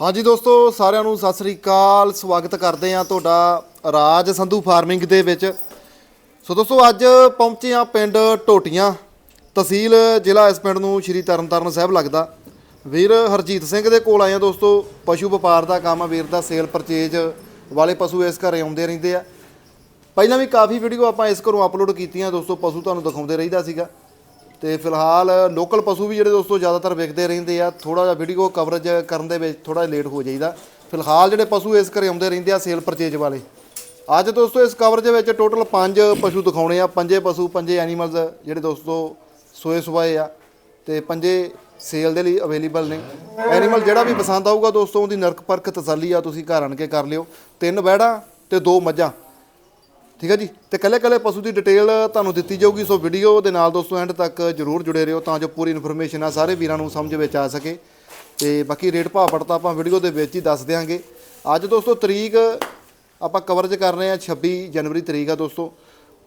ਹਾਂਜੀ ਦੋਸਤੋ, ਸਾਰਿਆਂ ਨੂੰ ਸਤਿ ਸ੍ਰੀ ਅਕਾਲ। ਸਵਾਗਤ ਕਰਦੇ ਆ ਤੁਹਾਡਾ ਰਾਜ ਸੰਧੂ ਫਾਰਮਿੰਗ ਦੇ ਵਿੱਚ। ਸੋ ਦੋਸਤੋ, ਅੱਜ ਪਹੁੰਚੇ ਆ ਪਿੰਡ ਟੋਟੀਆਂ ਤਹਿਸੀਲ ਜ਼ਿਲ੍ਹਾ ਇਸ ਪਿੰਡ ਨੂੰ ਸ਼੍ਰੀ ਤਰਨਤਾਰਨ ਸਾਹਿਬ ਲੱਗਦਾ। ਵੀਰ ਹਰਜੀਤ ਸਿੰਘ ਦੇ ਕੋਲ ਆਏ ਆ ਦੋਸਤੋ। ਪਸ਼ੂ ਵਪਾਰ ਦਾ ਕੰਮ ਆ ਵੀਰ ਦਾ, ਸੇਲ ਪਰਚੇਜ ਵਾਲੇ ਪਸ਼ੂ ਇਸ ਘਰੇ ਆਉਂਦੇ ਰਹਿੰਦੇ ਆ। ਪਹਿਲਾਂ ਵੀ ਕਾਫੀ ਵੀਡੀਓ ਆਪਾਂ ਇਸ ਘਰੋਂ ਅਪਲੋਡ ਕੀਤੀਆਂ। ਦੋਸਤੋ, ਪਸ਼ੂ ਤੁਹਾਨੂੰ ਦਿਖਾਉਂਦੇ ਰਹੀਦਾ ਸੀਗਾ। ਤੇ ਫਿਲਹਾਲ ਲੋਕਲ ਪਸ਼ੂ ਵੀ ਜਿਹੜੇ ਦੋਸਤੋ ਜ਼ਿਆਦਾਤਰ ਵਿਕਦੇ ਰਹਿੰਦੇ ਆ ਥੋੜਾ ਜਿਹਾ ਵੀਡੀਓ ਕਵਰੇਜ ਕਰਨ ਦੇ ਵਿੱਚ ਥੋੜਾ ਲੇਟ ਹੋ ਜਾਈਦਾ। ਫਿਲਹਾਲ ਜਿਹੜੇ ਪਸ਼ੂ ਇਸ ਘਰੇ ਆਉਂਦੇ ਰਹਿੰਦੇ ਆ ਸੇਲ ਪਰਚੇਜ ਵਾਲੇ। ਅੱਜ ਦੋਸਤੋ ਇਸ ਕਵਰੇਜ ਵਿੱਚ ਟੋਟਲ 5 ਪਸ਼ੂ ਦਿਖਾਉਣੇ ਆ, ਪੰਜੇ ਪਸ਼ੂ, ਪੰਜੇ ਐਨੀਮਲਸ ਜਿਹੜੇ ਦੋਸਤੋ ਸੋਏ ਸੁਆਏ ਆ ਤੇ ਪੰਜੇ ਸੇਲ ਦੇ ਲਈ ਅਵੇਲੇਬਲ ਨੇ। ਐਨੀਮਲ ਜਿਹੜਾ ਵੀ ਪਸੰਦ ਆਊਗਾ ਦੋਸਤੋ ਉਹਦੀ ਨਰਕ ਪਰਖ ਤਸੱਲੀ ਆ, ਤੁਸੀਂ ਘਰ ਆਣ ਕੇ ਕਰ ਲਿਓ। ਤਿੰਨ ਬੈੜਾਂ ਤੇ ਦੋ ਮੱਝਾਂ। ਠੀਕ ਹੈ ਜੀ? ਤੇ ਕੱਲੇ ਕੱਲੇ ਪਸ਼ੂ ਦੀ ਡਿਟੇਲ ਤੁਹਾਨੂੰ ਦਿੱਤੀ ਜਾਊਗੀ, ਸੋ ਵੀਡੀਓ ਦੇ ਨਾਲ ਦੋਸਤੋ ਐਂਡ ਤੱਕ ਜਰੂਰ ਜੁੜੇ ਰਹੋ ਤਾਂ ਜੋ ਪੂਰੀ ਇਨਫੋਰਮੇਸ਼ਨ ਆ ਸਾਰੇ ਵੀਰਾਂ ਨੂੰ ਸਮਝ ਵਿੱਚ ਆ ਸਕੇ। ਤੇ ਬਾਕੀ ਰੇਟ ਭਾਅ ਪੜਤਾ ਆਪਾਂ ਵੀਡੀਓ ਦੇ ਵਿੱਚ ਹੀ ਦੱਸ ਦਿਆਂਗੇ। ਅੱਜ ਦੋਸਤੋ ਤਰੀਕ ਆਪਾਂ ਕਵਰੇਜ ਕਰ ਰਹੇ ਹਾਂ 26 ਜਨਵਰੀ ਤਰੀਕ ਆ ਦੋਸਤੋ।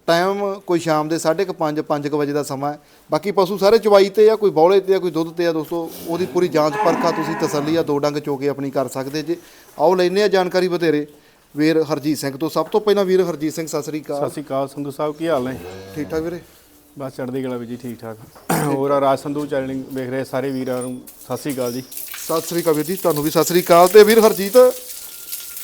ਟਾਈਮ ਕੋਈ ਸ਼ਾਮ ਦੇ 5:30 5 ਵਜੇ ਦਾ ਸਮਾਂ ਹੈ। ਬਾਕੀ ਪਸ਼ੂ ਸਾਰੇ ਚਵਾਈ ਤੇ ਆ, ਕੋਈ ਬੌਲੇ ਤੇ ਆ, ਕੋਈ ਦੁੱਧ ਤੇ ਆ ਦੋਸਤੋ, ਉਹਦੀ ਪੂਰੀ ਜਾਂਚ ਪਰਖਾ ਤੁਸੀਂ ਤਸੱਲੀ ਆ, ਦੋ ਡੰਗ ਚੋ ਕੇ ਆਪਣੀ ਕਰ ਸਕਦੇ ਜੇ। ਆਓ ਲੈਨੇ ਆ ਜਾਣਕਾਰੀ ਬਥੇਰੇ। ਵੀਰ ਹਰਜੀਤ ਸਿੰਘ ਤੋਂ। ਸਭ ਤੋਂ ਪਹਿਲਾਂ ਵੀਰ ਹਰਜੀਤ ਸਿੰਘ ਸਤਿ ਸ੍ਰੀ ਅਕਾਲ। ਸਤਿ ਸ਼੍ਰੀ ਅਕਾਲ ਸੰਧੂ ਸਾਹਿਬ ਕੀ ਹਾਲ ਨੇ? ਠੀਕ ਠਾਕ ਵੀਰੇ? ਬਸ ਚੜ੍ਹਦੀ ਕਲਾ ਵੀ ਜੀ ਠੀਕ ਠਾਕ। ਹੋਰ ਆ ਰਾਜ ਸੰਧੂ ਚੈਨਲ ਵੇਖ ਰਹੇ ਸਾਰੇ ਵੀਰਾਂ ਨੂੰ ਸਤਿ ਸ਼੍ਰੀ ਅਕਾਲ ਜੀ। ਸਤਿ ਸ੍ਰੀ ਅਕਾਲ ਵੀਰ ਜੀ ਤੁਹਾਨੂੰ ਵੀ ਸਤਿ ਸ੍ਰੀ ਅਕਾਲ। ਤੇ ਵੀਰ ਹਰਜੀਤ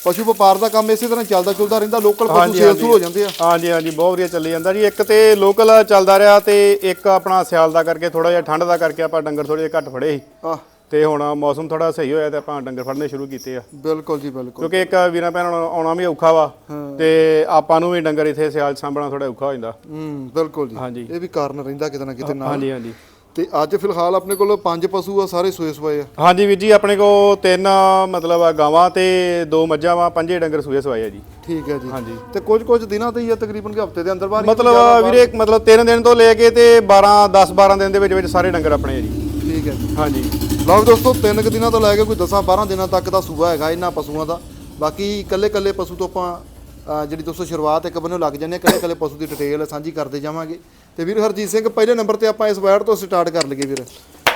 ਪਸ਼ੂ ਵਪਾਰ ਦਾ ਕੰਮ ਇਸੇ ਤਰ੍ਹਾਂ ਚੱਲਦਾ ਚੁਲਦਾ ਰਹਿੰਦਾ ਲੋਕਲ ਪਸ਼ੂ ਸੇਲ ਸੁਲ ਹੋ ਜਾਂਦੇ ਆ। ਹਾਂਜੀ ਹਾਂਜੀ ਬਹੁਤ ਵਧੀਆ ਚੱਲੀ ਜਾਂਦਾ ਜੀ। ਇੱਕ ਤੇ ਲੋਕਲ ਚੱਲਦਾ ਰਿਹਾ ਤੇ ਇੱਕ ਆਪਣਾ ਸਿਆਲ ਦਾ ਕਰਕੇ ਥੋੜਾ ਜਿਹਾ ਠੰਡ ਦਾ ਕਰਕੇ ਆਪਾਂ ਡੰਗਰ ਥੋੜੇ ਜਿਹਾ ਘੱਟ ਫੜੇ ਸੀ। ਆਹ। ਤੇ ਹੁਣ ਮੌਸਮ ਥੋੜਾ ਸਹੀ ਹੋਇਆ ਤੇ ਆਪਾਂ ਡੰਗਰ ਫੜਨੇ ਸ਼ੁਰੂ ਕੀਤੇ ਆ। ਬਿਲਕੁਲ ਜੀ ਬਿਲਕੁਲ। ਕਿਉਂਕਿ ਇੱਕ ਵੀਰਾਂ ਭੈਣਾਂ ਨੂੰ ਆਉਣਾ ਵੀ ਔਖਾ ਵਾ ਤੇ ਆਪਾਂ ਨੂੰ ਵੀ ਡੰਗਰ ਇੱਥੇ ਸਿਆਲ ਸਾਂਭਣਾ ਥੋੜਾ ਔਖਾ ਹੋ ਜਾਂਦਾ। ਹੂੰ ਬਿਲਕੁਲ ਜੀ। ਹਾਂਜੀ। ਇਹ ਵੀ ਕਾਰਨ ਰਹਿੰਦਾ ਕਿਤੇ ਨਾ ਕਿਤੇ ਨਾਲ। ਹਾਂਜੀ ਹਾਂਜੀ। ਤੇ ਅੱਜ ਫਿਲਹਾਲ ਆਪਣੇ ਕੋਲ ਪੰਜ ਪਸ਼ੂ ਆ ਸਾਰੇ ਸੋਏ ਸਵਾਏ ਆ। ਹਾਂਜੀ ਵੀਰ ਜੀ ਆਪਣੇ ਕੋ ਤਿੰਨ ਮਤਲਬ ਆ ਗਾਵਾਂ ਤੇ ਦੋ ਮੱਝਾਂ ਵਾ ਪੰਜੇ ਡੰਗਰ ਸੂਏ ਸਵਾਏ ਆ ਜੀ। ਠੀਕ ਹੈ ਜੀ। ਹਾਂਜੀ। ਤੇ ਕੁਝ ਕੁਝ ਦਿਨਾਂ ਤੇ ਹੀ ਆ ਤਕਰੀਬਨ ਕਿ ਹਫ਼ਤੇ ਦੇ ਅੰਦਰ ਬਾਹਰ ਮਤਲਬ ਵੀਰੇ ਮਤਲਬ 3 ਦਿਨ ਤੋਂ ਲੈ ਕੇ ਤੇ 12 10 12 ਦਿਨ ਦੇ ਵਿੱਚ ਵਿੱਚ ਸਾਰੇ ਡੰਗਰ ਆਪਣੇ ਆ ਜੀ। ਠੀਕ ਹੈ ਜੀ। ਹਾਂਜੀ। ਲਓ ਦੋਸਤੋ ਤਿੰਨ ਕੁ ਦਿਨਾਂ ਤੋਂ ਲੈ ਕੇ ਕੋਈ 10 12 ਦਿਨਾਂ ਤੱਕ ਦਾ ਸੂਆ ਹੈਗਾ ਇਹਨਾਂ ਪਸ਼ੂਆਂ ਦਾ। ਬਾਕੀ ਇਕੱਲੇ ਇਕੱਲੇ ਪਸ਼ੂ ਤੋਂ ਆਪਾਂ ਜਿਹੜੀ ਦੋਸਤੋ ਸ਼ੁਰੂਆਤ ਇੱਕ ਬੰਨੋਂ ਲੱਗ ਜਾਂਦੇ ਹਾਂ ਇਕੱਲੇ ਇਕੱਲੇ ਪਸ਼ੂ ਦੀ ਡਿਟੇਲ ਸਾਂਝੀ ਕਰਦੇ ਜਾਵਾਂਗੇ। ਤੇ ਵੀਰ ਹਰਜੀਤ ਸਿੰਘ ਪਹਿਲੇ ਨੰਬਰ ਤੇ ਆਪਾਂ ਇਸ ਵੈਡ ਤੋਂ ਸਟਾਰਟ ਕਰ ਲਈਏ ਵੀਰ।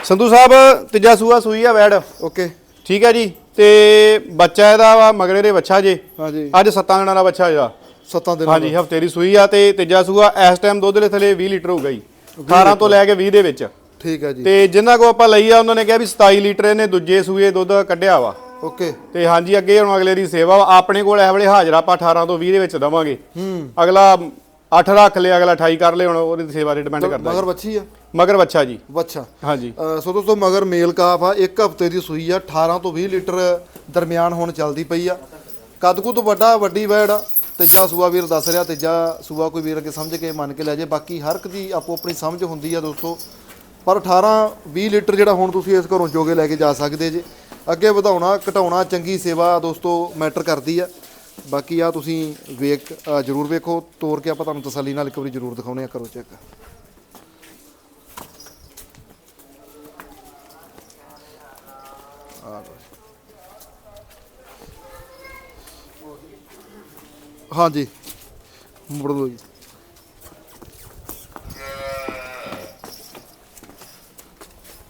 ਸੰਧੂ ਸਾਹਿਬ ਤੀਜਾ ਸੂਆ ਸੂਈ ਆ ਵੈੜ ਓਕੇ। ਠੀਕ ਹੈ ਜੀ ਤੇ ਬੱਚਾ ਇਹਦਾ ਵਾ ਮਗਰੇ ਦੇ ਬੱਚਾ ਜੇ। ਹਾਂਜੀ। ਅੱਜ 7 ਦਿਨਾਂ ਦਾ ਬੱਚਾ ਇਹਦਾ ਸੱਤਾਂ ਦਿਨਾਂ ਹਾਂਜੀ ਹਫ਼ਤੇ ਦੀ ਸੂਈ ਆ ਤੇ ਤੀਜਾ ਸੂਆ ਇਸ ਟਾਈਮ ਦੁੱਧ ਦੇ ਥਲੇ 20 ਲੀਟਰ ਹੋਊਗਾ ਜੀ। 18 ਤੋਂ ਲੈ ਕੇ 20 ਦੇ ਵਿੱਚ। ਠੀਕ ਹੈ ਜੀ। ਤੇ ਜਿੰਨਾ ਕੋ ਆਪਾਂ ਲਈ ਆ ਉਹਨਾਂ ਨੇ ਕਿਹਾ ਵੀ 27 ਲੀਟਰ ਇਹਨੇ ਦੂਜੇ ਸੂਏ ਦੁੱਧ ਕੱਢਿਆ ਵਾ। ਓਕੇ। ਤੇ ਹਾਂਜੀ ਅੱਗੇ ਹੁਣ ਅਗਲੇ ਦੀ ਸੇਵਾ ਵਾ। ਆਪਣੇ ਕੋਲ ਇਹ ਵੇਲੇ ਹਾਜ਼ਰ ਆਪਾਂ 18 ਤੋਂ 20 ਦੇ ਵਿੱਚ ਦਵਾਂਗੇ। ਹੂੰ। ਅਗਲਾ 8 ਰੱਖ ਲਿਆ ਅਗਲਾ 28 ਕਰ ਲਿਆ ਹੁਣ ਉਹਦੀ ਸੇਵਾ ਤੇ ਡਿਪੈਂਡ ਕਰਦਾ ਮਗਰ ਵੱਛੀ ਆ? ਮਗਰ ਬੱਚਾ ਜੀ। ਵੱਛਾ। ਹਾਂਜੀ। ਸੋ ਦੋਸਤੋ ਮਗਰ ਮੇਲ ਕਾਫ ਆ ਇੱਕ ਹਫ਼ਤੇ ਦੀ ਸੂਈ ਆ 18 ਤੋਂ 20 ਲੀਟਰ ਦਰਮਿਆਨ ਹੁਣ ਚੱਲਦੀ ਪਈ ਆ। ਕਦਕੂ ਤੋਂ ਵੱਡਾ ਵੱਡੀ ਵੈੜ ਆ ਤੀਜਾ ਸੂਆ ਵੀਰ ਦੱਸ ਰਿਹਾ ਤੀਜਾ ਸੂਆ ਕੋਈ ਵੀਰ ਅੱਗੇ ਸਮਝ ਕੇ ਮੰਨ ਕੇ ਲੈ ਜੇ ਬਾਕੀ ਹਰ ਇੱਕ ਦੀ ਆਪੋ ਆਪਣੀ ਸਮਝ ਹੁੰਦੀ ਆ ਦੋਸਤੋ। ਪਰ 18 20 ਲੀਟਰ ਜਿਹੜਾ ਹੁਣ ਤੁਸੀਂ ਇਸ ਘਰੋਂ ਚੋਗੇ ਲੈ ਕੇ ਜਾ ਸਕਦੇ ਜੇ। ਅੱਗੇ ਵਧਾਉਣਾ, ਘਟਾਉਣਾ ਚੰਗੀ ਸੇਵਾ ਦੋਸਤੋ ਮੈਟਰ ਕਰਦੀ ਆ। ਬਾਕੀ ਆ ਤੁਸੀਂ ਵੇਖ ਜ਼ਰੂਰ ਵੇਖੋ, ਤੋਰ ਕੇ ਆਪਾਂ ਤੁਹਾਨੂੰ ਤਸੱਲੀ ਨਾਲ ਇੱਕ ਵਾਰੀ ਜ਼ਰੂਰ ਦਿਖਾਉਣੇ ਆ ਕਰੋ ਚੈੱਕ। ਹਾਂਜੀ। ਮੁੜ ਲਓ ਜੀ।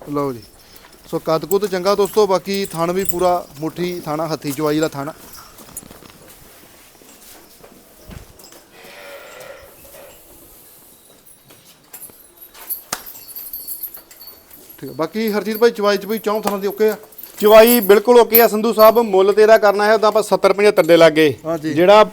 ਲਓ ਜੀ। ਸੋ ਕੱਦ ਕੁੱਦ ਚੰਗਾ ਦੋਸਤੋ ਬਾਕੀ ਥਣ ਵੀ ਪੂਰਾ ਮੁੱਠੀ ਥਾਣਾ ਹੱਥੀ ਚਵਾਈ ਦਾ ਥਣ। ਠੀਕ ਆ। ਬਾਕੀ ਹਰਜੀਤ ਭਾਈ ਚਵਾਈ ਚ ਵੀ ਚੌਂ ਥਾਂ ਦੀ ਓਕੇ ਆ? ਚਵਾਈ ਬਿਲਕੁਲ ਓਕੇ ਆ। ਸੰਧੂ ਸਾਹਿਬ ਮੁੱਲ ਤੇਰਾ ਕਰਨਾ ਹੈ ਤਾਂ ਆਪਾਂ 70 75 ਦੇ ਲਾਗੇ। ਹਾਂਜੀ। ਜਿਹੜਾ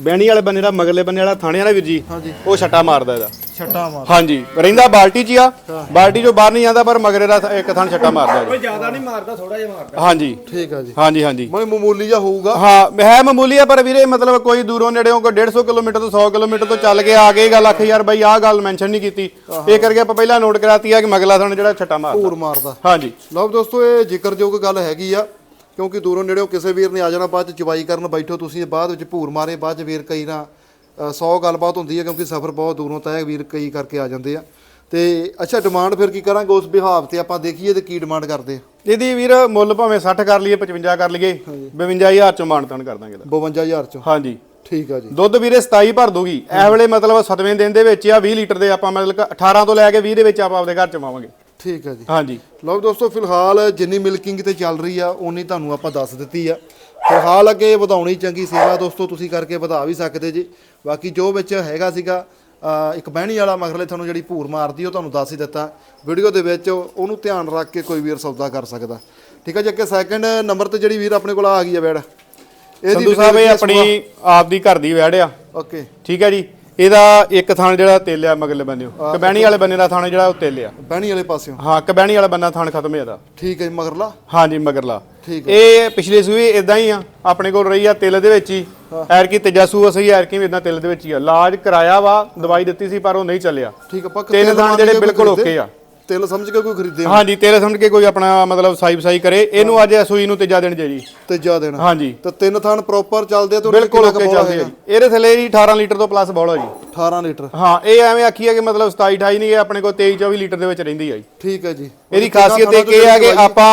ਬਹਿਣੀ ਵਾਲੇ ਬੰਨੇ ਦਾ ਮਗਰਲੇ ਬੰਨੇ ਵਾਲਾ ਥਾਣੇ ਵਾਲਾ ਵੀਰ ਜੀ ਹਾਂਜੀ। ਉਹ ਛੱਟਾ ਮਾਰਦਾ ਇਹਦਾ। ਛੱਟਾ ਮਾਰ ਹਾਂਜੀ ਰਹਿੰਦਾ ਬਾਲਟੀ 'ਚ ਹੀ ਆ ਬਾਲਟੀ 'ਚੋਂ ਬਾਹਰ ਨਹੀਂ ਜਾਂਦਾ ਪਰ ਮਗਰੇ ਦਾ ਇੱਕ ਥਣ ਛੱਟਾ ਮਾਰਦਾ ਜੀ। ਕੋਈ ਜ਼ਿਆਦਾ ਨਹੀਂ ਮਾਰਦਾ ਥੋੜਾ ਜਿਹਾ ਮਾਰਦਾ। ਹਾਂਜੀ। ਠੀਕ ਆ ਜੀ। ਹਾਂਜੀ ਹਾਂਜੀ। ਮੈਂ ਮਾਮੂਲੀ ਜਿਹਾ ਹੋਊਗਾ? ਹਾਂ ਹੈ ਮਾਮੂਲੀ ਆ ਪਰ ਵੀਰੇ ਮਤਲਬ ਕੋਈ ਦੂਰੋਂ ਨੇੜਿਓਂ ਕੋਈ 150 ਕਿਲੋਮੀਟਰ ਤੋਂ 100 ਕਿਲੋਮੀਟਰ ਤੋਂ ਚੱਲ ਕੇ ਆ ਕੇ ਗੱਲ ਆਖੇ ਯਾਰ ਬਾਈ ਆਹ ਗੱਲ ਮੈਂਸ਼ਨ ਨਹੀਂ ਕੀਤੀ। ਇਹ ਕਰਕੇ ਆਪਾਂ ਪਹਿਲਾਂ ਨੋਟ ਕਰਾਤੀ ਆ ਕਿ ਮਗਲਾ ਥਣ ਜਿਹੜਾ ਛੱਟਾ ਮਾਰਦਾ। ਭੂਰ ਮਾਰਦਾ। ਹਾਂਜੀ। ਲਓ ਦੋਸਤੋ ਇਹ ਜ਼ਿਕਰਯੋਗ ਗੱਲ ਹੈਗੀ ਆ ਕਿਉਂਕਿ ਦੂਰੋਂ ਨੇੜਿਓਂ ਕਿਸੇ ਵੀਰ ਨੇ ਆ ਜਾਣਾ ਬਾਅਦ ਚ ਚਵਾਈ ਕਰਨ ਬੈਠੋ ਤੁਸੀਂ ਬਾਅਦ ਵਿੱਚ ਭੂਰ ਮਾਰੇ ਬਾਅਦ ਚ ਵੀਰ ਕਈ ਨਾ 100 ਗੱਲਬਾਤ ਹੁੰਦੀ ਹੈ ਕਿਉਂਕਿ ਸਫ਼ਰ ਬਹੁਤ ਦੂਰੋਂ ਤੈਅ ਵੀਰ ਕਈ ਕਰਕੇ ਆ ਜਾਂਦੇ ਆ। ਤੇ ਅੱਛਾ ਡਿਮਾਂਡ ਫਿਰ ਕੀ ਕਰਾਂਗੇ ਉਸ ਬਿਹਾਵ ਤੇ ਆਪਾਂ ਦੇਖੀਏ ਤੇ ਕੀ ਡਿਮਾਂਡ ਕਰਦੇ ਆ? ਇਹਦੀ ਵੀਰ ਮੁੱਲ ਭਾਵੇਂ 60 ਕਰ ਲਈਏ 55 ਕਰ ਲਈਏ 52000 ਚੋਂ ਮਾਨਤਨ ਕਰ ਦਾਂਗੇ ਇਹਦਾ। 52000 ਚੋਂ? ਹਾਂਜੀ। ਠੀਕ ਆ ਜੀ। ਦੁੱਧ ਵੀਰੇ 27 ਭਰ ਦੂਗੀ ਇਹ ਵੇਲੇ ਮਤਲਬ 7ਵੇਂ ਦਿਨ ਦੇ ਵਿੱਚ ਆ 20 ਲੀਟਰ ਦੇ ਆਪਾਂ ਮਤਲਬ ਕਿ 18 ਤੋਂ ਲੈ ਕੇ 20 ਦੇ ਵਿੱਚ ਆਪਾਂ ਆਪਦੇ ਘਰ ਚ ਪਾਵਾਂਗੇ ਠੀਕ ਹੈ ਜੀ। ਹਾਂਜੀ। ਲਓ ਦੋਸਤੋ ਫਿਲਹਾਲ ਜਿੰਨੀ ਮਿਲਕਿੰਗ ਤੇ ਚੱਲ ਰਹੀ ਆ ਉਨੀ ਤੁਹਾਨੂੰ ਆਪਾਂ ਦੱਸ ਦਿੱਤੀ ਆ। ਫਿਲਹਾਲ ਅੱਗੇ ਵਧਾਉਣੀ ਚੰਗੀ ਸੇਵਾ ਦੋਸਤੋ ਤੁਸੀਂ ਕਰਕੇ ਵਧਾ ਵੀ ਸਕਦੇ ਜੀ। ਬਾਕੀ ਜੋ ਵਿੱਚ ਹੈਗਾ ਸੀਗਾ ਇੱਕ ਬਹਿਣੀ ਵਾਲਾ ਮਗਰਲੇ ਤੁਹਾਨੂੰ ਜਿਹੜੀ ਭੂਰ ਮਾਰਦੀ ਉਹ ਤੁਹਾਨੂੰ ਦੱਸ ਹੀ ਦਿੱਤਾ। ਵੀਡੀਓ ਦੇ ਵਿੱਚ ਉਹਨੂੰ ਧਿਆਨ ਰੱਖ ਕੇ ਕੋਈ ਵੀਰ ਸੌਦਾ ਕਰ ਸਕਦਾ। ਠੀਕ ਹੈ ਜੀ ਅੱਗੇ ਸੈਕੰਡ ਨੰਬਰ ਤੇ ਜਿਹੜੀ ਵੀਰ ਆਪਣੇ ਕੋਲ ਆ ਗਈ ਆ ਬੈੜ ਸੰਧੂ ਸਾਹਿਬ ਇਹ ਆਪਣੀ ਆਪ ਦੀ ਘਰ ਦੀ ਵੈੜ ਆ। ਓਕੇ ਠੀਕ ਹੈ ਜੀ। ਇਹਦਾ ਇੱਕ ਥਾਣ ਜਿਹੜਾ ਤੇਲ ਆ ਮਗਲੇ ਬੰਨਿਓ ਕਬੈਣੀ ਵਾਲੇ ਬੰਨੇ ਦਾ ਥਾਣ ਜਿਹੜਾ ਉਹ ਤੇਲ ਆ ਬਹਿਣੀ ਵਾਲੇ ਪਾਸਿਓਂ? ਹਾਂ ਕਬੈਣੀ ਵਾਲਾ ਬੰਨਾ ਥਾਣ ਖਤਮ ਹੈ ਇਹਦਾ। ਠੀਕ ਹੈ ਜੀ ਮਗਰਲਾ? ਹਾਂਜੀ ਮਗਰਲਾ। ਠੀਕ ਇਹ ਪਿਛਲੇ ਸੂਏ ਇਦਾਂ ਹੀ ਆ ਆਪਣੇ ਕੋਲ ਰਹੀ ਆ ਤਿਲ ਦੇ ਵਿੱਚ ਹੀ। ਐਰ ਕੀ ਤੇਜਾ ਸੂਆ ਸਹੀ ਐਰ ਕੀ ਵੀ ਇਦਾਂ ਤਿਲ ਦੇ ਵਿੱਚ ਹੀ ਆ। ਇਲਾਜ ਕਰਾਇਆ ਵਾ ਦਵਾਈ ਦਿੱਤੀ ਸੀ ਪਰ ਉਹ ਨਹੀਂ ਚੱਲਿਆ। ਠੀਕ ਆ ਪੱਕ ਤਿੰਨ ਤਿਲ ਥਾਣ ਮੰਨ ਜਿਹੜੇ ਬਿਲਕੁਲ? ਓਕੇ ਆ। ਤਿਲ ਸਮਝ ਕੇ ਕੋਈ ਖਰੀਦੇ ਹੋ? ਹਾਂਜੀ ਤੇਲ ਸਮਝ ਕੇ ਕੋਈ ਆਪਣਾ ਮਤਲਬ ਸਾਈ ਬਸਾਈ ਕਰੇ। ਇਹਨੂੰ ਅੱਜ ਸੂਈ ਨੂੰ ਤੇਜਾ ਦੇਣ ਜੇ ਜੀ। ਤੇ ਜਾ ਦੇਣਾ ਹਾਂਜੀ। ਤੇ ਤਿੰਨ ਥਾਨ ਪ੍ਰੋਪਰ ਚੱਲਦੇ ਆ ਤੇ ਉਹਦੇ ਬਿਲਕੁਲ ਓਕੇ ਚੱਲਦੇ ਆ? ਜੀ। ਇਹਦੇ ਥੱਲੇ ਜੀ 18 ਲੀਟਰ ਤੋਂ ਪਲੱਸ ਬੋਲਾ ਜੀ। 18 ਲੀਟਰ। ਹਾਂ ਇਹ ਐਵੇਂ ਆਖੀਏ ਕਿ ਮਤਲਬ 27 28 ਨਹੀਂ ਇਹ ਆਪਣੇ ਕੋਲ 23 24 ਲੀਟਰ ਦੇ ਵਿੱਚ ਰਹਿੰਦੀ ਆ ਜੀ। ਠੀਕ ਹੈ ਜੀ। ਇਹਦੀ ਖਾਸੀਅਤ ਇੱਕ ਇਹ ਹੈ ਕਿ ਆਪਾਂ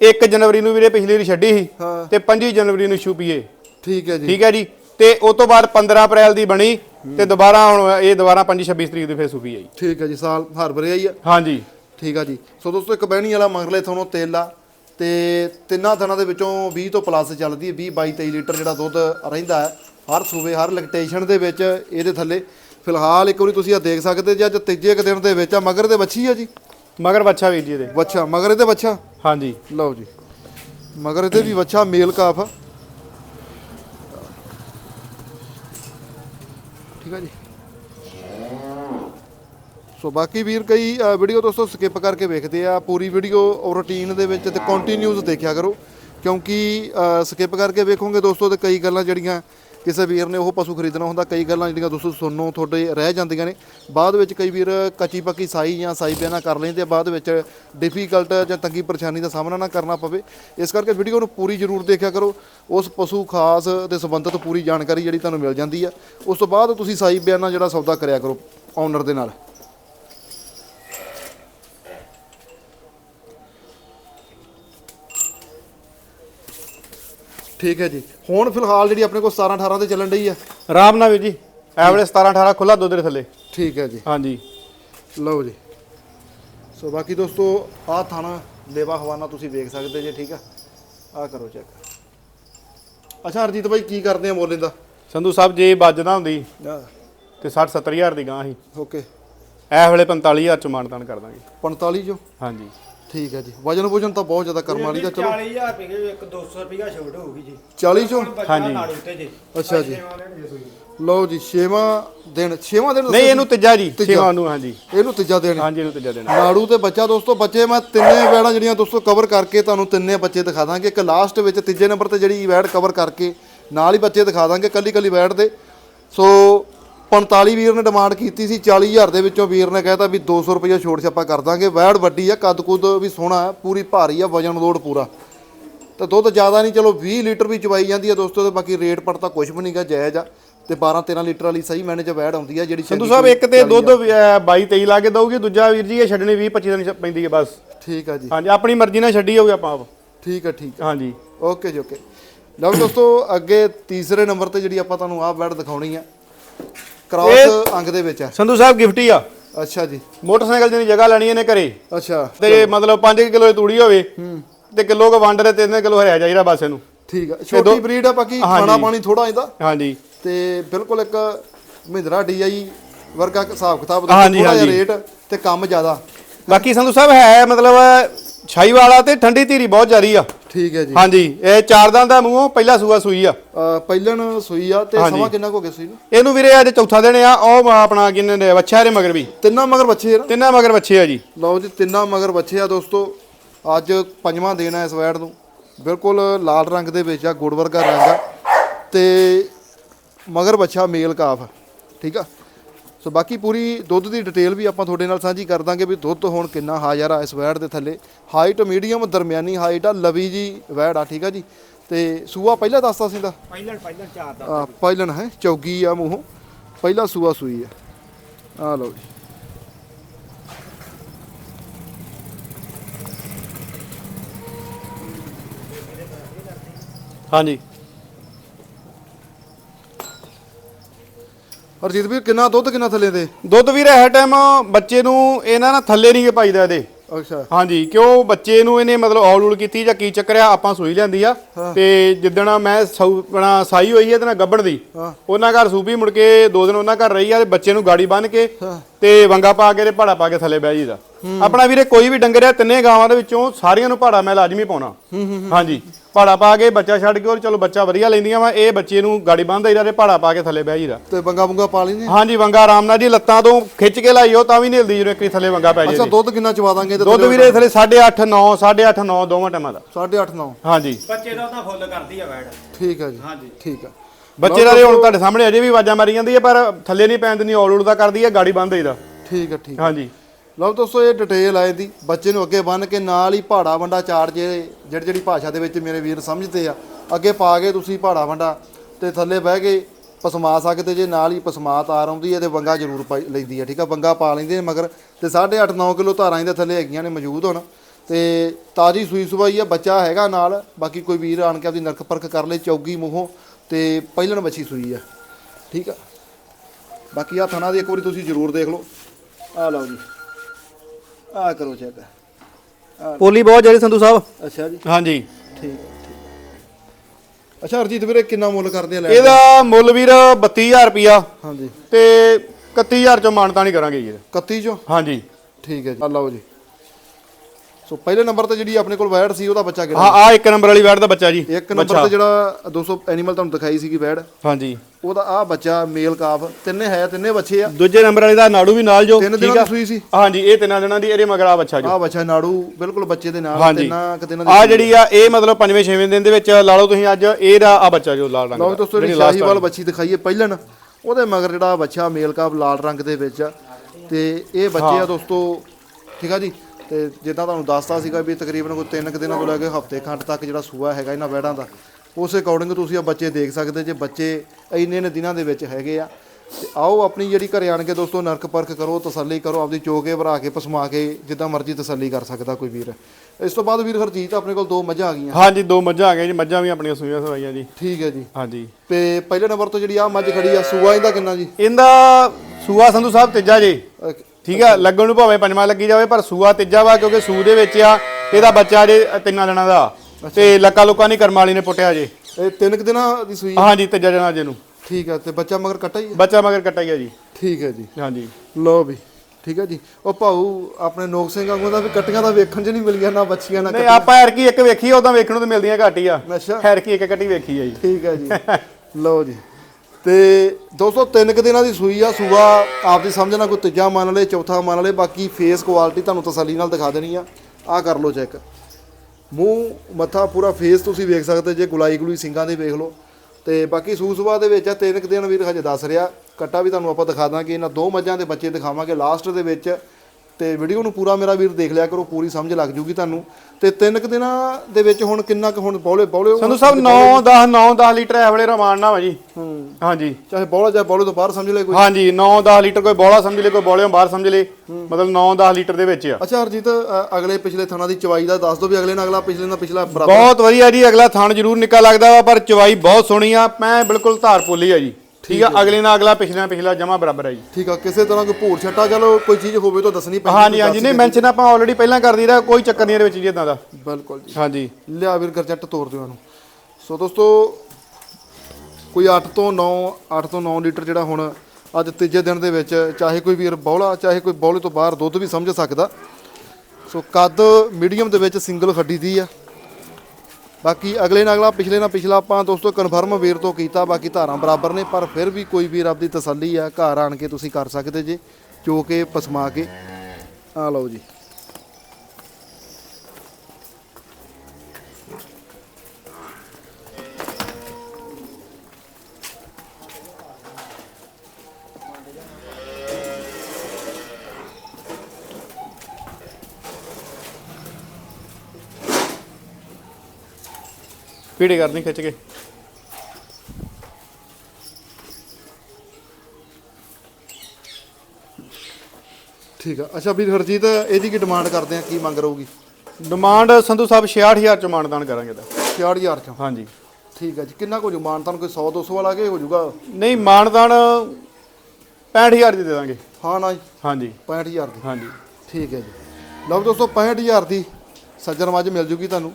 1 ਜਨਵਰੀ ਨੂੰ ਵੀਰੇ ਪਿਛਲੀ ਵਾਰੀ ਛੱਡੀ ਸੀ ਹਾਂ। ਤੇ 25 ਜਨਵਰੀ ਨੂੰ ਛੁਪੀਏ। ਠੀਕ ਹੈ ਜੀ। ਠੀਕ ਹੈ ਜੀ। ਤੇ ਉਸ ਤੋਂ ਬਾਅਦ 15 ਅਪ੍ਰੈਲ ਦੀ ਬਣੀ ਤੇ ਦੁਬਾਰਾ ਹੁਣ ਇਹ ਦੁਬਾਰਾ 25 26 ਤਰੀਕ ਦੀ ਫੇਰ ਸੁਪੀ ਆਈ। ਠੀਕ ਹੈ ਜੀ ਸਾਲ ਹਰ ਭਰਿਆ ਹੀ ਆ। ਹਾਂਜੀ। ਠੀਕ ਆ ਜੀ। ਸੋ ਦੋਸਤੋ ਇੱਕ ਬਹਿਣੀ ਵਾਲਾ ਮਗਰਲੇ ਤੁਹਾਨੂੰ ਤੇਲ ਆ ਤੇ ਤਿੰਨਾਂ ਥਣਾਂ ਦੇ ਵਿੱਚੋਂ 20 ਤੋਂ ਪਲੱਸ ਚੱਲਦੀ ਹੈ 20 22 23 ਲੀਟਰ ਜਿਹੜਾ ਦੁੱਧ ਰਹਿੰਦਾ ਹੈ ਹਰ ਸੂਬੇ ਹਰ ਲੈਕਟੇਸ਼ਨ ਦੇ ਵਿੱਚ ਇਹਦੇ ਥੱਲੇ। ਫਿਲਹਾਲ ਇੱਕ ਵਾਰੀ ਤੁਸੀਂ ਆ ਦੇਖ ਸਕਦੇ ਜੀ ਅੱਜ ਤੀਜੇ ਕੁ ਦਿਨ ਦੇ ਵਿੱਚ ਆ ਮਗਰ ਦੇ ਵੱਛੀ ਆ ਜੀ? ਮਗਰ ਬੱਚਾ ਵੀਰ ਜੀ ਇਹਦੇ। ਵੱਛਾ ਮਗਰ ਇਹਦੇ ਵੱਛਾ? ਹਾਂਜੀ। ਲਓ ਜੀ। ਮਗਰ ਇਹਦੇ ਵੀ ਵੱਛਾ ਮੇਲ ਕਾਫ। ਠੀਕ ਆ ਜੀ। ਸੋ ਬਾਕੀ ਵੀਰ ਕਈ ਵੀਡੀਓ ਦੋਸਤੋ ਸਕਿਪ ਕਰਕੇ ਵੇਖਦੇ ਆ। ਪੂਰੀ ਵੀਡੀਓ ਰੂਟੀਨ ਦੇ ਵਿੱਚ ਤੇ ਕੰਟੀਨਿਊਸ ਦੇਖਿਆ ਕਰੋ। ਕਿਉਂਕਿ ਸਕਿਪ ਕਰਕੇ ਵੇਖੋਗੇ ਦੋਸਤੋ ਤੇ ਕਈ ਗੱਲਾਂ ਜਿਹੜੀਆਂ ਕਿਸੇ ਵੀਰ ਨੇ ਉਹ ਪਸ਼ੂ ਖਰੀਦਣਾ ਹੁੰਦਾ, ਕਈ ਗੱਲਾਂ ਜਿਹੜੀਆਂ ਦੋਸਤੋ ਸੁਣਨੋਂ ਤੁਹਾਡੇ ਰਹਿ ਜਾਂਦੀਆਂ ਨੇ। ਬਾਅਦ ਵਿੱਚ ਕਈ ਵੀਰ ਕੱਚੀ ਪੱਕੀ ਸਾਈ ਜਾਂ ਸਾਈ ਬਿਆਨਾ ਕਰ ਲੈਂਦੇ ਆ ਬਾਅਦ ਵਿੱਚ ਡਿਫਿਕਲਟ ਜਾਂ ਤੰਗੀ ਪਰੇਸ਼ਾਨੀ ਦਾ ਸਾਹਮਣਾ ਨਾ ਕਰਨਾ ਪਵੇ। ਇਸ ਕਰਕੇ ਵੀਡੀਓ ਨੂੰ ਪੂਰੀ ਜ਼ਰੂਰ ਦੇਖਿਆ ਕਰੋ। ਉਸ ਪਸ਼ੂ ਖਾਸ ਦੇ ਸੰਬੰਧਿਤ ਪੂਰੀ ਜਾਣਕਾਰੀ ਜਿਹੜੀ ਤੁਹਾਨੂੰ ਮਿਲ ਜਾਂਦੀ ਆ। ਉਸ ਤੋਂ ਬਾਅਦ ਤੁਸੀਂ ਸਾਈ ਬਿਆਨਾ ਜਿਹੜਾ ਸੌਦਾ ਕਰਿਆ ਕਰੋ ਓਨਰ ਦੇ ਨਾਲ। ਠੀਕ ਹੈ ਜੀ। ਹੁਣ ਫਿਲਹਾਲ ਜਿਹੜੀ ਆਪਣੇ ਕੋਲ 17 18 ਤੇ ਚੱਲਣ ਡਈ ਆ। ਆਰਾਮ ਨਾਲ ਵੀਰ ਜੀ ਐਵਰੇਜ 17 18 ਖੁੱਲਾ ਦੁੱਧ ਦੇ ਥੱਲੇ। ਠੀਕ ਹੈ ਜੀ। ਹਾਂਜੀ। ਲਓ ਜੀ। ਸੋ ਬਾਕੀ ਦੋਸਤੋ ਆਹ ਥਾਣਾ ਲੇਵਾ ਹਵਾਨਾ ਤੁਸੀਂ ਵੇਖ ਸਕਦੇ ਜੇ ਠੀਕ ਆ? ਆਹ ਕਰੋ ਚੈੱਕ ਅੱਛਾ ਹਰਜੀਤ ਭਾਈ ਕੀ ਕਰਦੇ ਆ ਮੋਲੇ ਦਾ? ਸੰਧੂ ਸਾਹਿਬ ਜੇ ਵੱਜਦਾ ਹੁੰਦੀ ਤੇ 60 70000 ਦੀ ਗਾਂ ਸੀ। ਓਕੇ। ਇਹ ਵੇਲੇ 45000 ਚ ਮਾਨਤਾਨ ਕਰ ਦਾਂਗੇ। 45 ਜੋ ਹਾਂਜੀ। ਠੀਕ ਹੈ ਜੀ। ਵਜਨ ਵਜਨ ਤਾਂ ਬਹੁਤ ਜ਼ਿਆਦਾ ਕਰਮ ਵਾਲੀ ਦਾ ਚਲੋ। 40000 ਰੁਪਏ ਇੱਕ 200 ਰੁਪਏ ਛੋਟ ਹੋਊਗੀ ਜੀ। 40 ਚੋਂ? ਹਾਂਜੀ। ਨਾਲ ਉੱਤੇ ਜੀ। ਅੱਛਾ ਜੀ। ਲਓ ਜੀ ਛੇਵਾਂ ਦਿਨ ਛੇਵਾਂ ਦਿਨ ਨਹੀਂ ਇਹਨੂੰ ਤੀਜਾ ਜੀ ਤੀਜਾ। ਨੂੰ ਹਾਂਜੀ। ਇਹਨੂੰ ਤੀਜਾ ਦਿਨ ਹਾਂਜੀ ਇਹਨੂੰ ਤੀਜਾ ਦੇਣਾ। ਨਾੜੂ ਤੇ ਬੱਚਾ ਦੋਸਤੋ ਬੱਚੇ ਮੈਂ ਤਿੰਨੇ ਵੈੜਾਂ ਜਿਹੜੀਆਂ ਦੋਸਤੋ ਕਵਰ ਕਰਕੇ ਤੁਹਾਨੂੰ ਤਿੰਨੇ ਬੱਚੇ ਦਿਖਾ ਦਾਂਗੇ। ਇੱਕ ਲਾਸਟ ਵਿੱਚ ਤੀਜੇ ਨੰਬਰ ਤੇ ਜਿਹੜੀ ਵੈੜ ਕਵਰ ਕਰਕੇ ਨਾਲ ਹੀ ਬੱਚੇ ਦਿਖਾ ਦਾਂਗੇ ਕੱਲੀ ਕੱਲੀ ਵੈੜ ਦੇ। ਸੋ 45 ਵੀਰ ਨੇ ਡਿਮਾਂਡ ਕੀਤੀ ਸੀ 40000 ਦੇ ਵਿੱਚੋਂ ਵੀਰ ਨੇ ਕਹਿਤਾ ਵੀ 200 ਰੁਪਏ ਛੋੜ ਛਾਪਾ ਕਰ ਦਾਂਗੇ। ਵੈੜ ਵੱਡੀ ਆ ਕੱਦ ਕੁੱਦ ਵੀ ਸੋਹਣਾ ਹੈ ਪੂਰੀ ਭਾਰੀ ਆ ਵਜਨ ਲੋਡ ਪੂਰਾ। ਤੇ ਦੁੱਧ ਜ਼ਿਆਦਾ ਨਹੀਂ ਚਲੋ 20 ਲੀਟਰ ਵੀ ਚਵਾਈ ਜਾਂਦੀ ਆ ਦੋਸਤੋ ਤੇ ਬਾਕੀ ਰੇਟ ਪਰ ਤਾਂ ਕੁਝ ਵੀ ਨਹੀਂਗਾ ਜਾਇਜ਼ ਆ। ਤੇ 12 13 ਲੀਟਰ ਵਾਲੀ ਸਹੀ ਮੈਨੇ ਚ ਵੈੜ ਆਉਂਦੀ ਆ ਜਿਹੜੀ ਸੰਧੂ ਸਾਹਿਬ ਇੱਕ ਤੇ ਦੁੱਧ 22 23 ਲਾ ਕੇ ਦਊਗੀ ਦੂਜਾ ਵੀਰ ਜੀ ਇਹ ਛੱਡਣੀ 20 25 ਦਿਨ ਪੈਂਦੀ ਹੈ ਬਸ। ਠੀਕ ਆ ਜੀ। ਹਾਂਜੀ ਆਪਣੀ ਮਰਜ਼ੀ ਨਾਲ ਛੱਡੀ ਹੋਊਗੀ ਆਪਾਂ ਆਪ। ਠੀਕ ਆ ਠੀਕ ਆ। ਹਾਂਜੀ। ਓਕੇ ਜੀ ਓਕੇ। ਲਓ ਦੋਸਤੋ ਅੱਗੇ ਤੀਸਰੇ ਨੰਬਰ ਤੇ ਜਿਹੜੀ ਆਪਾਂ ਤੁਹਾਨੂੰ ਆਹ ਬੈਡ ਦਿਖਾਉਣੀ ਆ। ਕ੍ਰਾਸ ਅੰਗ ਦੇ ਵਿੱਚ ਆ ਸੰਧੂ ਸਾਹਿਬ ਗਿਫਟੀ ਆ। ਅੱਛਾ ਜੀ। ਮੋਟਰਸਾਈਕਲ ਦੀ ਜਗ੍ਹਾ ਲੈਣੀ ਇਹਨੇ ਘਰੇ। ਅੱਛਾ। ਤੇ ਮਤਲਬ 5 ਕਿਲੋ ਦੀ ਤੂੜੀ ਹੋਵੇ ਤੇ ਕਿਲੋ ਕ ਵੰਡ ਦੇ 3 ਕਿਲੋ ਹਰਿਆ ਚਾਹੀਦਾ ਬਸ ਇਹਨੂੰ। ਠੀਕ ਆ। ਛੋਟੀ ਬਰੀਡ ਆ ਬਾਕੀ। ਖਾਣਾ ਪਾਣੀ ਥੋੜਾ ਇਹਦਾ। ਹਾਂਜੀ। ਤੇ ਬਿਲਕੁਲ ਇੱਕ ਮਹਿੰਦਰਾ ਡੀਆਈ ਵਰਗਾ ਹਿਸਾਬ ਕਿਤਾਬ ਦਾ ਥੋੜਾ ਜਿਹਾ। ਰੇਟ ਤੇ ਕੰਮ ਜ਼ਿਆਦਾ। ਬਾਕੀ ਸੰਧੂ ਸਾਹਿਬ ਹੈ ਮਤਲਬ ਛਾਈ ਵਾਲਾ ਤੇ ਠੰਡੀ ਧੀਰੀ ਬਹੁਤ ਜ਼ਿਆਦੀ ਆ। ਠੀਕ ਹੈ ਜੀ। ਹਾਂਜੀ ਇਹ ਚਾਰ ਦੰਦ ਦਾ ਮੂੰਹੋਂ ਪਹਿਲਾ ਸੂਆ ਸੂਈ ਆ। ਪਹਿਲਣ ਸੂਈ ਆ ਤੇ। ਸਮਾਂ ਕਿੰਨਾ ਕੁ ਹੋ ਗਿਆ ਸੂਈ ਨੂੰ? ਇਹਨੂੰ ਵੀਰੇ ਅੱਜ ਚੌਥਾ ਦਿਨ ਆ ਉਹ ਆਪਣਾ ਕਿੰਨੇ ਦੇ ਬੱਚਾ ਇਹਦੇ ਮਗਰ ਵੀ। ਤਿੰਨਾਂ ਮਗਰ ਬੱਚੇ ਆ ਨਾ? ਤਿੰਨਾਂ ਮਗਰ ਬੱਚੇ ਆ ਜੀ। ਲਓ ਜੀ ਤਿੰਨਾਂ ਮਗਰ ਬੱਚੇ ਆ ਦੋਸਤੋ। ਅੱਜ ਪੰਜਵਾਂ ਦਿਨ ਆ ਇਸ ਵੈੜ ਨੂੰ। ਬਿਲਕੁਲ ਲਾਲ ਰੰਗ ਦੇ ਵਿੱਚ ਆ ਗੁੜ ਵਰਗਾ ਰੰਗ ਆ। ਤੇ ਮਗਰ ਬੱਚਾ ਮੇਲ ਕਾਫ ਠੀਕ ਆ? ਸੋ ਬਾਕੀ ਪੂਰੀ ਦੁੱਧ ਦੀ ਡਿਟੇਲ ਵੀ ਆਪਾਂ ਤੁਹਾਡੇ ਨਾਲ ਸਾਂਝੀ ਕਰ ਦਾਂਗੇ ਵੀ ਦੁੱਧ ਹੁਣ ਕਿੰਨਾ ਹਾਜ਼ਰ ਆ ਇਸ ਵੈੜ ਦੇ ਥੱਲੇ। ਹਾਈਟ ਮੀਡੀਅਮ ਦਰਮਿਆਨੀ ਹਾਈਟ ਆ ਲਵੀ ਜੀ ਵੈੜ ਆ ਠੀਕ ਆ ਜੀ। ਤੇ ਸੂਆ ਪਹਿਲਾਂ ਦੱਸਤਾ ਸੀ ਦਾ ਪਹਿਲਾਂ ਪਹਿਲਾਂ ਚਾਰ ਦਾ ਆ ਪਹਿਲਣ ਹੈ ਚੌਗੀ ਆ ਮੂੰਹੋਂ। ਪਹਿਲਾ ਸੂਆ ਸੂਈ ਆ। ਆ ਲਓ ਜੀ। ਹਾਂਜੀ। ਹਰਜੀਤ ਵੀਰ ਕਿੰਨਾ ਦੁੱਧ ਕਿੰਨਾ ਥੱਲੇ ਦੇ? ਦੁੱਧ ਵੀਰੇ ਇਹ ਟਾਈਮ ਬੱਚੇ ਨੂੰ ਇਹਨਾਂ ਨਾਲ ਥੱਲੇ ਨਹੀਂ ਪਾਈਦਾ ਇਹਦੇ। ਅੱਛਾ। ਹਾਂਜੀ ਕਿਉਂ ਬੱਚੇ ਨੂੰ ਇਹਨੇ ਮਤਲਬ ਔਲ ਉਲ ਕੀਤੀ ਜਾਂ ਕੀ ਚੱਕਰ ਆ ਆਪਾਂ ਸੂਈ ਲੈਂਦੀ ਆ। ਤੇ ਜਿੱਦਣ ਮੈਂ ਆਪਣਾ ਸਾਈ ਹੋਈ ਹੈ ਤੇ ਨਾ ਗੱਬੜ ਦੀ। ਉਹਨਾਂ ਘਰ ਸੂਪੀ ਮੁੜ ਕੇ ਦੋ ਦਿਨ ਉਹਨਾਂ ਘਰ ਰਹੀ ਆ ਤੇ ਬੱਚੇ ਨੂੰ ਗਾੜੀ ਬੰਨ ਕੇ। ਤੇ ਵੰਗਾ ਪਾ ਕੇ ਤੇ ਭਾੜਾ ਪਾ ਕੇ ਥੱਲੇ ਬਹਿ ਜੀਦਾ ਆਪਣਾ ਵੀਰੇ ਕੋਈ ਵੀ ਡੰਗਰ ਆ ਤਿੰਨੇ ਗਾਵਾਂ ਦੇ ਵਿੱਚੋਂ ਸਾਰੀਆਂ ਨੂੰ ਭਾੜਾ ਮੈਂ ਲਾਜ਼ਮੀ ਪਾਉਣਾ। ਹਾਂਜੀ। ਭਾੜਾ ਪਾ ਕੇ ਬੱਚਾ ਛੱਡ ਕੇ ਔਰ ਚਲੋ ਬੱਚਾ ਵਧੀਆ ਲੈਂਦੀਆਂ ਵਾ ਇਹ ਬੱਚੇ ਨੂੰ ਗਾੜੀ ਬੰਨਦਾ ਹੀਦਾ ਤੇ ਭਾੜਾ ਪਾ ਕੇ ਥੱਲੇ ਬਹਿ ਜੀਦਾ ਤੇ ਬੰਗਾ ਬੰਗਾ ਪਾ ਲੈਂਦੇ? ਹਾਂਜੀ ਵੰਗਾ ਆਰਾਮ ਨਾਲ ਜੀ ਲੱਤਾਂ ਤੋਂ ਖਿੱਚ ਕੇ ਲਾਈਓ ਤਾਂ ਵੀ ਨਹੀਂ ਹਿਲਦੀ ਜਦੋਂ ਇੱਕ ਵਾਰੀ ਥੱਲੇ ਵੰਗਾ ਪੈ ਜੇ ਅੱਛਾ ਦੁੱਧ ਕਿੰਨਾ ਚਵਾ ਦਾਂਗੇ ਤੇ ਦੁੱਧ ਵੀਰੇ ਥਲੇ 8.5 9 8.5 9 ਦੋਵਾਂ ਟਾਈਮਾਂ ਦਾ। 8.5 9 ਹਾਂਜੀ। ਬੱਚੇ ਦਾ ਤਾਂ ਫੁੱਲ ਕਰਦੀ ਆ ਵੈੜ ਠੀਕ ਹੈ ਜੀ। ਹਾਂਜੀ। ਠੀਕ ਹੈ ਬੱਚੇ ਦਾ ਹੁਣ ਤੁਹਾਡੇ ਸਾਹਮਣੇ ਅਜੇ ਵੀ ਆਵਾਜ਼ਾਂ ਮਾਰੀ ਜਾਂਦੀ ਹੈ ਪਰ ਥੱਲੇ ਨਹੀਂ ਪੈਣ ਦਿੰਦੀ ਔਲ ਉਲ ਦਾ ਕਰਦੀ ਹੈ ਗਾੜੀ ਬੰਦ ਦੇਈਦਾ। ਠੀਕ ਹੈ ਠੀਕ। ਹਾਂਜੀ। ਲਓ ਦੋਸਤੋ, ਇਹ ਡਿਟੇਲ ਆਏ ਦੀ ਬੱਚੇ ਨੂੰ ਅੱਗੇ ਬੰਨ ਕੇ ਨਾਲ ਹੀ ਪਹਾੜਾ ਵੰਡਾ ਚਾਰ ਜੇ, ਜਿਹੜੀ ਜਿਹੜੀ ਭਾਸ਼ਾ ਦੇ ਵਿੱਚ ਮੇਰੇ ਵੀਰ ਸਮਝਦੇ ਆ। ਅੱਗੇ ਪਾ ਕੇ ਤੁਸੀਂ ਪਹਾੜਾ ਵੰਡਾ ਤੇ ਥੱਲੇ ਬਹਿ ਕੇ ਪਸਮਾ ਸਕਦੇ ਜੇ, ਨਾਲ ਹੀ ਪਸਮਾ ਤਾਰ ਆਉਂਦੀ ਹੈ ਤੇ ਵੰਗਾ ਜ਼ਰੂਰ ਪਾਈ ਲੈਂਦੀ ਹੈ, ਠੀਕ ਆ? ਵੰਗਾ ਪਾ ਲੈਂਦੇ ਨੇ ਮਗਰ ਤੇ 8.5 9 ਕਿਲੋ ਧਾਰਾਂ ਇਹਦੇ ਥੱਲੇ ਹੈਗੀਆਂ ਨੇ ਮੌਜੂਦ ਹੁਣ। ਤੇ ਤਾਜੀ ਸੂਈ ਸੁਬਾਈ ਆ, ਬੱਚਾ ਹੈਗਾ ਨਾਲ, ਬਾਕੀ ਕੋਈ ਵੀਰ ਆਣ ਕੇ ਆਪਦੀ ਨਰਕ ਪਰਖ ਕਰ ਲੇ, ਚੌਗੀ ਮੂੰਹੋਂ ਤੇ ਪਹਿਲਣ ਬੱਚੀ ਸੂਈ ਆ, ਠੀਕ ਆ? ਬਾਕੀ ਆ ਥਣਾ ਦੀ ਇੱਕ ਵਾਰੀ ਤੁਸੀਂ ਜ਼ਰੂਰ ਦੇਖ ਲਓ। ਆ ਲਓ ਜੀ। ਆ ਕਰੋ ਚੈੱਕ ਪੋਲੀ ਬਹੁਤ ਜਿਹੜੀ ਸੰਧੂ ਸਾਹਿਬ। ਅੱਛਾ ਜੀ। ਹਾਂਜੀ। ਠੀਕ ਹੈ ਠੀਕ। ਅੱਛਾ ਹਰਜੀਤ ਵੀਰੇ ਕਿੰਨਾ ਮੁੱਲ ਕਰਦੇ ਆ ਲੈ ਇਹਦਾ ਮੁੱਲ ਵੀਰ 32000 ਰੁਪਿਆ ਹਾਂਜੀ। ਤੇ 31000 ਚੋਂ ਮਾਨਤਾ ਨਹੀਂ ਕਰਾਂਗੇ ਜੀ ਇਹਦਾ। 31 ਚੋਂ? ਹਾਂਜੀ। ਠੀਕ ਹੈ ਜੀ। ਆ ਲਓ ਜੀ। ਸੋ ਪਹਿਲੇ ਨੰਬਰ ਤੇ ਜਿਹੜੀ ਆਪਣੇ ਕੋਲ ਵੈੜ ਸੀ ਉਹਦਾ ਬੱਚਾ ਹਾਂ ਕਿਹੜਾ ਆ ਇੱਕ ਨੰਬਰ ਵਾਲੀ ਵੈਟ ਦਾ ਬੱਚਾ ਜੀ। ਇੱਕ ਨੰਬਰ ਤੇ ਜਿਹੜਾ 200 ਐਨੀਮਲ ਤੁਹਾਨੂੰ ਦਿਖਾਈ ਸੀਗੀ ਵੈੜ। ਹਾਂਜੀ। ਉਹਦਾ ਆ ਬੱਚਾ ਮੇਲ ਕਾਫ ਤਿੰਨੇ ਹੈ ਤਿੰਨੇ ਬੱਚੇ ਆ। ਦੂਜੇ ਨੰਬਰ ਵਾਲੀ ਦਾ ਨਾੜੂ ਵੀ ਨਾਲ ਜੋ ਤਿੰਨ ਦਿਨਾਂ ਦੀ ਸੂਈ ਸੀ। ਹਾਂਜੀ ਇਹ ਤਿੰਨਾਂ ਦਿਨਾਂ ਦੀ ਇਹਦੇ ਮਗਰ ਆ ਬੱਚਾ ਜੋ। ਆ ਬੱਚਾ ਨਾੜੂ ਬਿਲਕੁਲ ਬੱਚੇ ਦੇ ਨਾਲ ਤਿੰਨਾਂ ਕਿ ਤਿੰਨਾਂ ਦੀ ਆ। ਜਿਹੜੀ ਆ। ਇਹ ਮਤਲਬ ਪੰਜਵੇਂ ਛੇਵੇਂ ਦਿਨ ਦੇ ਵਿੱਚ ਲਾ ਲਓ ਤੁਸੀਂ ਅੱਜ ਇਹਦਾ ਆ ਬੱਚਾ ਜੋ ਲਾਲ ਰੰਗ ਲਓ ਦਾ ਦੋਸਤੋ ਜਿਹੜੀ ਸ਼ਾਹੀਵਾਲ ਬੱਚੀ ਦਿਖਾਈਏ ਪਹਿਲਣ ਉਹਦੇ ਮਗਰ ਜਿਹੜਾ ਬੱਚਾ ਮੇਲ ਕਾਪ ਲਾਲ ਰੰਗ ਦੇ ਵਿੱਚ ਆ। ਤੇ ਇਹ ਬੱਚੇ ਆ ਦੋਸਤੋ ਠੀਕ ਆ ਜੀ? ਤੇ ਜਿੱਦਾਂ ਤੁਹਾਨੂੰ ਦੱਸਤਾ ਸੀਗਾ ਵੀ ਤਕਰੀਬਨ ਕੋਈ 3 ਕੁ ਦਿਨਾਂ ਤੋਂ ਲੈ ਕੇ ਹਫ਼ਤੇ ਖੰਡ ਤੱਕ ਜਿਹੜਾ ਸੂਆ ਹੈਗਾ ਇਹਨਾਂ ਵੈੜਾਂ ਦਾ ਉਸ ਅਕੋਰਡਿੰਗ ਤੁਸੀਂ ਆ ਬੱਚੇ ਦੇਖ ਸਕਦੇ ਜੇ ਬੱਚੇ ਇੰਨੇ ਨੇ ਦਿਨਾਂ ਦੇ ਵਿੱਚ ਹੈਗੇ ਆ। ਤੇ ਆਓ ਆਪਣੀ ਜਿਹੜੀ ਘਰੇ ਆਣ ਕੇ ਦੋਸਤੋ ਨਰਕ ਪਰਖ ਕਰੋ ਤਸੱਲੀ ਕਰੋ ਆਪਦੀ ਚੋਕੇ ਭਰਾ ਕੇ ਪਸਮਾ ਕੇ ਜਿੱਦਾਂ ਮਰਜ਼ੀ ਤਸੱਲੀ ਕਰ ਸਕਦਾ ਕੋਈ ਵੀਰ। ਇਸ ਤੋਂ ਬਾਅਦ ਵੀਰ ਹਰਜੀਤ ਆਪਣੇ ਕੋਲ ਦੋ ਮੱਝਾਂ ਆ ਗਈਆਂ। ਹਾਂਜੀ ਦੋ ਮੱਝਾਂ ਆ ਗਈਆਂ ਜੀ ਮੱਝਾਂ ਵੀ ਆਪਣੀਆਂ ਸੂਈਆਂ ਸਵਾਈਆਂ ਜੀ। ਠੀਕ ਹੈ ਜੀ। ਹਾਂਜੀ। ਤੇ ਪਹਿਲੇ ਨੰਬਰ ਤੋਂ ਜਿਹੜੀ ਆ ਮੱਝ ਖੜੀ ਆ ਸੂਆ ਇਹਦਾ ਕਿੰਨਾ ਜੀ? ਇਹਦਾ ਸੂਆ ਸੰਧੂ ਸਾਹਿਬ ਤੀਜਾ ਜੀ। ਠੀਕ ਆ ਲੱਗਣ ਨੂੰ ਭਾਵੇਂ ਪੰਜਵਾਂ ਲੱਗੀ ਜਾਵੇ ਪਰ ਸੂਆ ਤੀਜਾ ਵਾ ਕਿਉਂਕਿ ਸੂ ਦੇ ਵਿੱਚ ਆ ਇਹਦਾ ਬੱਚਾ ਜੇ ਤਿੰਨਾਂ ਦਿਨਾਂ ਦਾ। ਤੇ ਲੱਕਾ ਲੁਕਾ ਨਹੀਂ ਕਰਮ ਵਾਲੀ ਨੇ ਪੁੱਟਿਆ ਜੇ। ਇਹ ਤਿੰਨ ਕੁ ਦਿਨਾਂ ਦੀ ਸੂਈ ਹਾਂਜੀ ਤੀਜਾ ਜਣਾ ਜੇ ਨੂੰ ਠੀਕ ਹੈ ਤੇ ਬੱਚਾ ਮਗਰ ਕੱਟਾ ਹੀ ਬੱਚਾ ਮਗਰ ਕੱਟਾ ਗਿਆ ਜੀ। ਠੀਕ ਹੈ ਜੀ। ਹਾਂਜੀ। ਲਓ ਵੀ ਠੀਕ ਹੈ ਜੀ। ਉਹ ਭਾਊ ਆਪਣੇ ਨੋਕ ਸਿੰਘ ਵਾਂਗੂ ਦਾ ਵੀ ਕੱਟੀਆਂ ਦਾ ਵੇਖਣ 'ਚ ਨਹੀਂ ਮਿਲੀਆਂ ਨਾ ਬੱਚੀਆਂ ਨਾ ਨਹੀਂ ਆਪਾਂ ਹਰ ਕੀ ਇੱਕ ਵੇਖੀ ਉਦਾਂ ਵੇਖਣ ਨੂੰ ਤਾਂ ਮਿਲਦੀਆਂ ਘੱਟ ਹੀ ਆ। ਅੱਛਾ। ਹਰ ਕੀ ਇੱਕ ਕੱਟੀ ਵੇਖੀ ਆ ਜੀ। ਠੀਕ ਹੈ ਜੀ। ਲਓ ਜੀ। ਤੇ ਦੋਸਤੋ ਤਿੰਨ ਕੁ ਦਿਨਾਂ ਦੀ ਸੂਈ ਆ। ਸੂਆ ਆਪਦੀ ਸਮਝ ਨਾਲ ਕੋਈ ਤੀਜਾ ਮੰਨ ਲਏ ਚੌਥਾ ਮੰਨ ਲਏ ਬਾਕੀ ਫੇਸ ਕੁਆਲਿਟੀ ਤੁਹਾਨੂੰ ਤਸੱਲੀ ਨਾਲ ਦਿਖਾ ਦੇਣੀ ਆ। ਆ ਕਰ ਲਓ ਚੈੱਕ ਮੂੰਹ, ਮੱਥਾ ਪੂਰਾ ਫੇਸ ਤੁਸੀਂ ਵੇਖ ਸਕਦੇ ਜੇ, ਗੁਲਾਈ ਗੁਲਾਈ ਸਿੰਘਾਂ ਦੇ ਵੇਖ ਲਓ। ਤੇ ਬਾਕੀ ਸੂਸਵਾ ਦੇ ਵਿੱਚ ਆ, ਤਿੰਨ ਕੁ ਦਿਨ ਵੀਰ ਹਜੇ ਦੱਸ ਰਿਹਾ। ਕੱਟਾ ਵੀ ਤੁਹਾਨੂੰ ਆਪਾਂ ਦਿਖਾ ਦਾਂਗੇ, ਇਹਨਾਂ ਦੋ ਮੱਝਾਂ ਦੇ ਬੱਚੇ ਦਿਖਾਵਾਂਗੇ। ਲਾਸਟ ਦੇ ਵਿੱਚ ਤੇ ਵੀਡੀਓ ਨੂੰ ਪੂਰਾ ਮੇਰਾ ਵੀਰ ਦੇਖ ਲਿਆ ਕਰੋ ਪੂਰੀ ਸਮਝ ਲੱਗ ਜੂਗੀ ਤੁਹਾਨੂੰ। ਤੇ ਤਿੰਨ ਕੁ ਦਿਨਾਂ ਦੇ ਵਿੱਚ ਹੁਣ ਕਿੰਨਾ ਕੁ ਹੁਣ ਬੌਲੇ ਬੌਲੇ ਸੰਧੂ ਸਾਹਿਬ 9 10 9 10 ਲੀਟਰ ਐਵਲੇ ਰਮਾਨ ਨਾ ਵਾ ਜੀ ਹੂੰ। ਹਾਂਜੀ। ਚਾਹੇ ਬੌਲਾ ਚਾਹੇ ਬੌਲੇ ਤੋਂ ਬਾਹਰ ਸਮਝ ਲੈ ਕੋਈ। ਹਾਂਜੀ 9 10 ਲੀਟਰ ਕੋਈ ਬੋਲਾ ਸਮਝ ਲੇ ਕੋਈ ਬੋਲਿਓ ਬਾਹਰ ਸਮਝ ਲੇ। ਮਤਲਬ 9 10 ਲੀਟਰ ਦੇ ਵਿੱਚ ਆ। ਅੱਛਾ ਹਰਜੀਤ ਅਗਲੇ ਪਿਛਲੇ ਥਾਣਾ ਦੀ ਚਵਾਈ ਦਾ ਦੱਸ ਦਿਓ ਵੀ ਅਗਲੇ ਨਾਲ ਅਗਲਾ ਪਿਛਲੇ ਨਾਲ ਪਿਛਲਾ ਬਰਾਬਰ। ਬਹੁਤ ਵਧੀਆ ਜੀ ਅਗਲਾ ਥਣ ਜ਼ਰੂਰ ਨਿੱਕਾ ਲੱਗਦਾ ਵਾ ਪਰ ਚਵਾਈ ਬਹੁਤ ਸੋਹਣੀ ਆ। ਮੈਂ ਬਿਲਕੁਲ ਧਾਰ ਪੋਲੀ ਆ ਜੀ। ਠੀਕ ਆ ਅਗਲੇ ਨਾਲ ਅਗਲਾ ਪਿਛਲੇ ਨਾਲ ਪਿਛਲਾ ਜਮਾ ਬਰਾਬਰ ਆ ਜੀ। ਠੀਕ ਆ ਕਿਸੇ ਤਰ੍ਹਾਂ ਕੋਈ ਭੂਰ ਛੱਟਾ ਚਲੋ ਕੋਈ ਚੀਜ਼ ਹੋਵੇ ਤਾਂ ਦੱਸਣੀ ਪੈਂਦੀ ਹਾਂਜੀ ਹਾਂਜੀ ਨਹੀਂ ਮੈਂਸ਼ਨ ਆਪਾਂ ਆਲਰੇਡੀ ਪਹਿਲਾਂ ਕਰ ਦਈਦਾ ਕੋਈ ਚੱਕਰ ਨਹੀਂ ਇਹਦੇ ਵਿੱਚ ਜੀ ਇਦਾਂ ਦਾ। ਬਿਲਕੁਲ ਜੀ। ਹਾਂਜੀ। ਲਿਆ ਵੀਰ ਗਰਜੱਟ ਤੋਰ ਦਿਓ ਇਹਨੂੰ। ਸੋ ਦੋਸਤੋ ਕੋਈ 8 ਤੋਂ 9 8 ਤੋਂ 9 ਲੀਟਰ ਜਿਹੜਾ ਹੁਣ ਅੱਜ ਤੀਜੇ ਦਿਨ ਦੇ ਵਿੱਚ ਚਾਹੇ ਕੋਈ ਵੀਰ ਬੌਲਾ ਚਾਹੇ ਕੋਈ ਬੌਲੇ ਤੋਂ ਬਾਹਰ ਦੁੱਧ ਵੀ ਸਮਝ ਸਕਦਾ। ਸੋ ਕੱਦ ਮੀਡੀਅਮ ਦੇ ਵਿੱਚ ਸਿੰਗਲ ਖੱਡੀ ਦੀ ਆ। ਬਾਕੀ ਅਗਲੇ ਨਾਲ ਅਗਲਾ, ਪਿਛਲੇ ਨਾਲ ਪਿਛਲਾ ਆਪਾਂ ਦੋਸਤੋ ਕਨਫਰਮ ਵੀਰ ਤੋਂ ਕੀਤਾ, ਬਾਕੀ ਧਾਰਾਂ ਬਰਾਬਰ ਨੇ, ਪਰ ਫਿਰ ਵੀ ਕੋਈ ਵੀਰ ਆਪਦੀ ਤਸੱਲੀ ਆ, ਘਰ ਆਣ ਕੇ ਤੁਸੀਂ ਕਰ ਸਕਦੇ ਜੇ ਚੋ ਕੇ ਪਸਮਾ ਕੇ। ਆ ਲਓ ਜੀ। ਪੀੜੇ ਕਰਨੀ ਖਿੱਚ ਕੇ। ਠੀਕ ਆ। ਅੱਛਾ ਵੀਰ ਹਰਜੀਤ ਇਹਦੀ ਕੀ ਡਿਮਾਂਡ ਕਰਦੇ ਆ? ਕੀ ਮੰਗ ਰਹੂਗੀ? ਡਿਮਾਂਡ ਸੰਧੂ ਸਾਹਿਬ 66000 ਚ ਮਾਨਦਾਨ ਕਰਾਂਗੇ ਦਾ 66000 ਚੋਂ? ਹਾਂਜੀ। ਠੀਕ ਹੈ ਜੀ। ਕਿੰਨਾ ਕੁ ਹੋ ਜੂ? ਮਾਨਤਾਨ ਕੋਈ 100 200 ਵਾਲਾ ਕੇ ਹੋ ਜੂਗਾ? ਨਹੀਂ ਮਾਨਦਾਨ 65000 ਦੀ ਦੇ ਦਾਂਗੇ। ਹਾਂ ਨਾ ਜੀ। ਹਾਂਜੀ। 65000 ਦੀ। ਹਾਂਜੀ। ਠੀਕ ਹੈ ਜੀ। ਲਓ ਦੋਸਤੋ 65000 ਦੀ ਸੱਜਣ ਮੱਝ ਮਿਲ ਜੂਗੀ ਤੁਹਾਨੂੰ।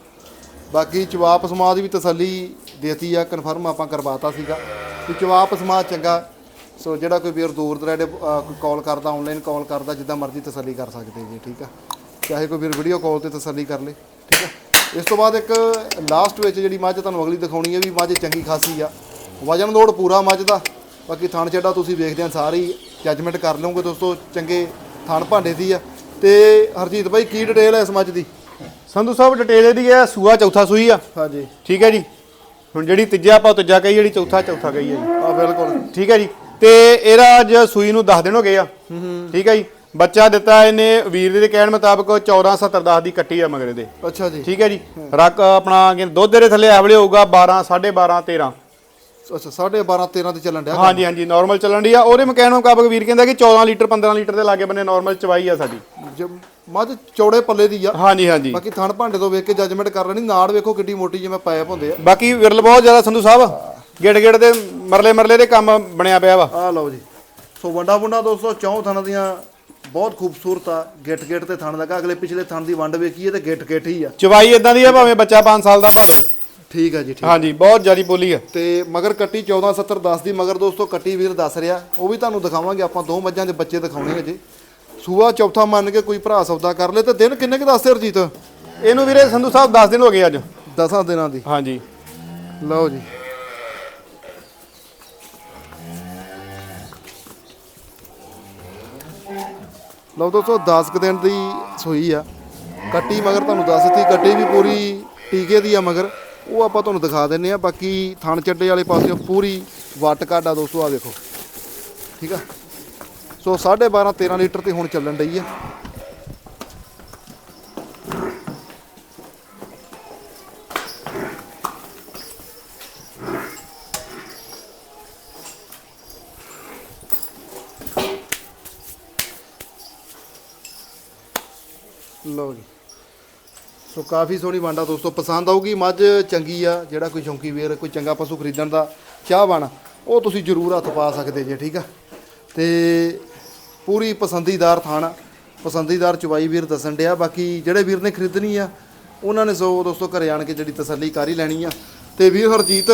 ਬਾਕੀ ਚਵਾਪ ਸਮਾਜ ਦੀ ਵੀ ਤਸੱਲੀ ਦੇਤੀ ਆ ਕਨਫਰਮ ਆਪਾਂ ਕਰਵਾਤਾ ਸੀਗਾ। ਕਿ ਚਵਾਪ ਸਮਾਜ ਚੰਗਾ, ਸੋ ਜਿਹੜਾ ਕੋਈ ਵੀਰ ਦੂਰ ਦਰਾਡੇ ਕੋਈ ਕਾਲ ਕਰਦਾ ਆਨਲਾਈਨ ਕਾਲ ਕਰਦਾ, ਜਿੱਦਾਂ ਮਰਜ਼ੀ ਤਸੱਲੀ ਕਰ ਸਕਦੇ ਜੀ, ਠੀਕ ਆ? ਚਾਹੇ ਕੋਈ ਵੀਰ ਵੀਡੀਓ ਕਾਲ ਤੇ ਤਸੱਲੀ ਕਰ ਲੇ, ਠੀਕ ਆ? ਇਸ ਤੋਂ ਬਾਅਦ ਇੱਕ ਲਾਸਟ ਵਿੱਚ ਜਿਹੜੀ ਮੱਝ ਤੁਹਾਨੂੰ ਅਗਲੀ ਦਿਖਾਉਣੀ ਹੈ ਵੀ ਮੱਝ ਚੰਗੀ ਖਾਸੀ ਆ। ਵਜਨ ਲੋਡ ਪੂਰਾ ਮੱਝ ਦਾ, ਬਾਕੀ ਥਣ ਚੱਡਾ ਤੁਸੀਂ ਵੇਖਦੇ ਆ, ਸਾਰੀ ਜੱਜਮੈਂਟ ਕਰ ਲਓਗੇ ਦੋਸਤੋ, ਚੰਗੇ ਥਣ ਭਾਂਡੇ ਦੀ ਆ। ਤੇ ਹਰਜੀਤ ਭਾਈ ਕੀ ਡਿਟੇਲ ਹੈ ਇਸ ਮੱਝ ਦੀ? ਸੰਧੂ ਸਾਹਿਬ ਡਿਟੇਲ ਇਹਦੀ ਹੈ ਸੂਆ ਚੌਥਾ ਸੂਈ ਆ। ਹਾਂਜੀ। ਠੀਕ ਹੈ ਜੀ। ਹੁਣ ਜਿਹੜੀ ਤੀਜਾ ਆਪਾਂ ਤੀਜਾ ਕਹੀ ਜਿਹੜੀ ਚੌਥਾ ਚੌਥਾ ਕਹੀ ਹੈ ਜੀ। ਆ ਬਿਲਕੁਲ। ਠੀਕ ਹੈ ਜੀ। ਤੇ ਇਹਦਾ ਅੱਜ ਸੂਈ ਨੂੰ 10 ਦਿਨ ਹੋ ਗਏ ਆ। ਠੀਕ ਹੈ ਜੀ। ਬੱਚਾ ਦਿੱਤਾ ਇਹਨੇ ਵੀਰ ਦੇ ਕਹਿਣ ਮੁਤਾਬਕ 14 70 10 ਦੀ ਕੱਟੀ ਆ ਮਗਰੇ ਦੇ। ਅੱਛਾ ਜੀ। ਠੀਕ ਹੈ ਜੀ। ਰੱਕ ਆਪਣਾ ਦੁੱਧ ਦੇ ਥੱਲੇ ਐਵਲੇ ਹੋਊਗਾ 12 12.5 13 ਅੱਛਾ 12.5 13 ਤੇ ਚੱਲਣ ਡਿਆ ਹਾਂਜੀ ਹਾਂਜੀ। ਨਾਰਮਲ ਚੱਲਣ ਦੀ ਆ। ਉਹਦੇ ਮਕੈਨ ਮੁਤਾਬਕ ਵੀਰ ਕਹਿੰਦਾ ਕਿ 14 ਲੀਟਰ 15 ਲੀਟਰ ਦੇ ਲਾਗੇ ਬੰਨੇ ਨਾਰਮਲ ਚਵਾਈ ਆ ਸਾਡੀ। ਮੱਝ ਚੌੜੇ ਪੱਲੇ ਦੀ ਆ। ਹਾਂਜੀ ਹਾਂਜੀ। ਬਾਕੀ ਥਣ ਭਾਂਡੇ ਤੋਂ ਵੇਖ ਕੇ ਜੱਜਮੈਂਟ ਕਰ ਲੈਣੀ ਨਾੜ ਵੇਖੋ ਕਿੱਡੀ ਮੋਟੀ ਜਿਵੇਂ ਪਾਇਪ ਹੁੰਦੇ ਬਾਕੀ ਵਿਰਲ ਬਹੁਤ ਜ਼ਿਆਦਾ ਸੰਧੂ ਸਾਹਿਬ ਗਿੜ ਗਿੜ ਦੇ ਮਰਲੇ ਮਰਲੇ ਦੇ ਕੰਮ ਬਣਿਆ ਪਿਆ ਵਾ। ਆ ਆ ਲਓ ਜੀ। ਸੋ ਵੰਡਾ ਵੰਡਾ ਦੋਸਤੋ ਚੌਂ ਥਣ ਦੀਆਂ ਬਹੁਤ ਖੂਬਸੂਰਤ ਆ ਗਿੱਟ ਗਿੱਟ ਤੇ ਥਣ ਲੱਗਾ। ਅਗਲੇ ਪਿਛਲੇ ਥਣ ਦੀ ਵੰਡ ਵੇਖੀਏ ਤੇ ਗਿੱਟ ਗਿੱਟ ਹੀ ਆ। ਚਵਾਈ ਇਦਾਂ ਦੀ ਆ ਭਾਵੇਂ ਬੱਚਾ 5 ਸਾਲ ਦਾ ਭਾਵੇਂ ਠੀਕ ਆ ਜੀ ਠੀਕ ਹਾਂਜੀ ਬਹੁਤ ਜ਼ਿਆਦੀ ਬੋਲੀ ਆ। ਤੇ ਮਗਰ ਕੱਟੀ 14 70 10 ਦੀ ਮਗਰ ਦੋਸਤੋ ਕੱਟੀ ਵੀਰ ਦੱਸ ਰਿਹਾ। ਉਹ ਵੀ ਤੁਹਾਨੂੰ ਦਿਖਾਵਾਂਗੇ ਆਪਾਂ ਦੋ ਮੱਝਾਂ ਦੇ ਬੱਚੇ ਦਿਖਾਉਣੇ ਅਜੇ ਸੂਆ ਚੌਥਾ ਮੰਨ ਕੇ ਕੋਈ ਭਰਾ ਸੌਦਾ ਕਰ ਲੇ ਤੇ ਦਿਨ ਕਿੰਨੇ ਕੁ ਦੱਸਦੇ ਰਜੀਤ ਇਹਨੂੰ ਵੀਰੇ ਸੰਧੂ ਸਾਹਿਬ 10 ਦਿਨ ਹੋ ਗਏ ਅੱਜ। 10 ਦਿਨਾਂ ਦੀ। ਹਾਂਜੀ। ਲਓ ਜੀ। ਲਓ ਦੋਸਤੋ 10 ਕੁ ਦਿਨ ਦੀ ਸੂਈ ਆ। ਕੱਟੀ ਮਗਰ ਤੁਹਾਨੂੰ ਦੱਸ ਦਿੱਤੀ ਕੱਟੀ ਵੀ ਪੂਰੀ ਟੀਕੇ ਦੀ ਆ ਮਗਰ। ਉਹ ਆਪਾਂ ਤੁਹਾਨੂੰ ਦਿਖਾ ਦਿੰਨੇ ਆ। ਬਾਕੀ ਥਣ ਚੱਡੇ ਵਾਲੇ ਪਾਸੇ ਪੂਰੀ ਵੱਟ ਕਾਡਾ ਦੋਸਤੋ ਆ ਦੇਖੋ। ਠੀਕ ਆ? ਸੋ 12.5 13 ਲੀਟਰ ਤੇ ਹੁਣ ਚੱਲਣ ਡਈ ਆ ਲਓ ਜੀ। ਸੋ ਕਾਫੀ ਸੋਹਣੀ ਵਾਂਡਾ ਦੋਸਤੋ, ਪਸੰਦ ਆਊਗੀ, ਮੱਝ ਚੰਗੀ ਆ, ਜਿਹੜਾ ਕੋਈ ਸ਼ੌਂਕੀ ਵੀਰ ਕੋਈ ਚੰਗਾ ਪਸ਼ੂ ਖਰੀਦਣ ਦਾ ਚਾਹ ਬਣ ਉਹ ਤੁਸੀਂ ਜ਼ਰੂਰ ਹੱਥ ਪਾ ਸਕਦੇ ਜੇ, ਠੀਕ ਆ? ਤੇ ਪੂਰੀ ਪਸੰਦੀਦਾਰ ਥਾਣਾ ਪਸੰਦੀਦਾਰ ਚਵਾਈ ਵੀਰ ਦੱਸਣ ਡਿਆ ਬਾਕੀ ਜਿਹੜੇ ਵੀਰ ਨੇ ਖਰੀਦਣੀ ਆ ਉਹਨਾਂ ਨੇ ਸੋ ਦੋਸਤੋ ਘਰੇ ਆਣ ਕੇ ਜਿਹੜੀ ਤਸੱਲੀ ਕਰ ਹੀ ਲੈਣੀ ਆ। ਤੇ ਵੀਰ ਹਰਜੀਤ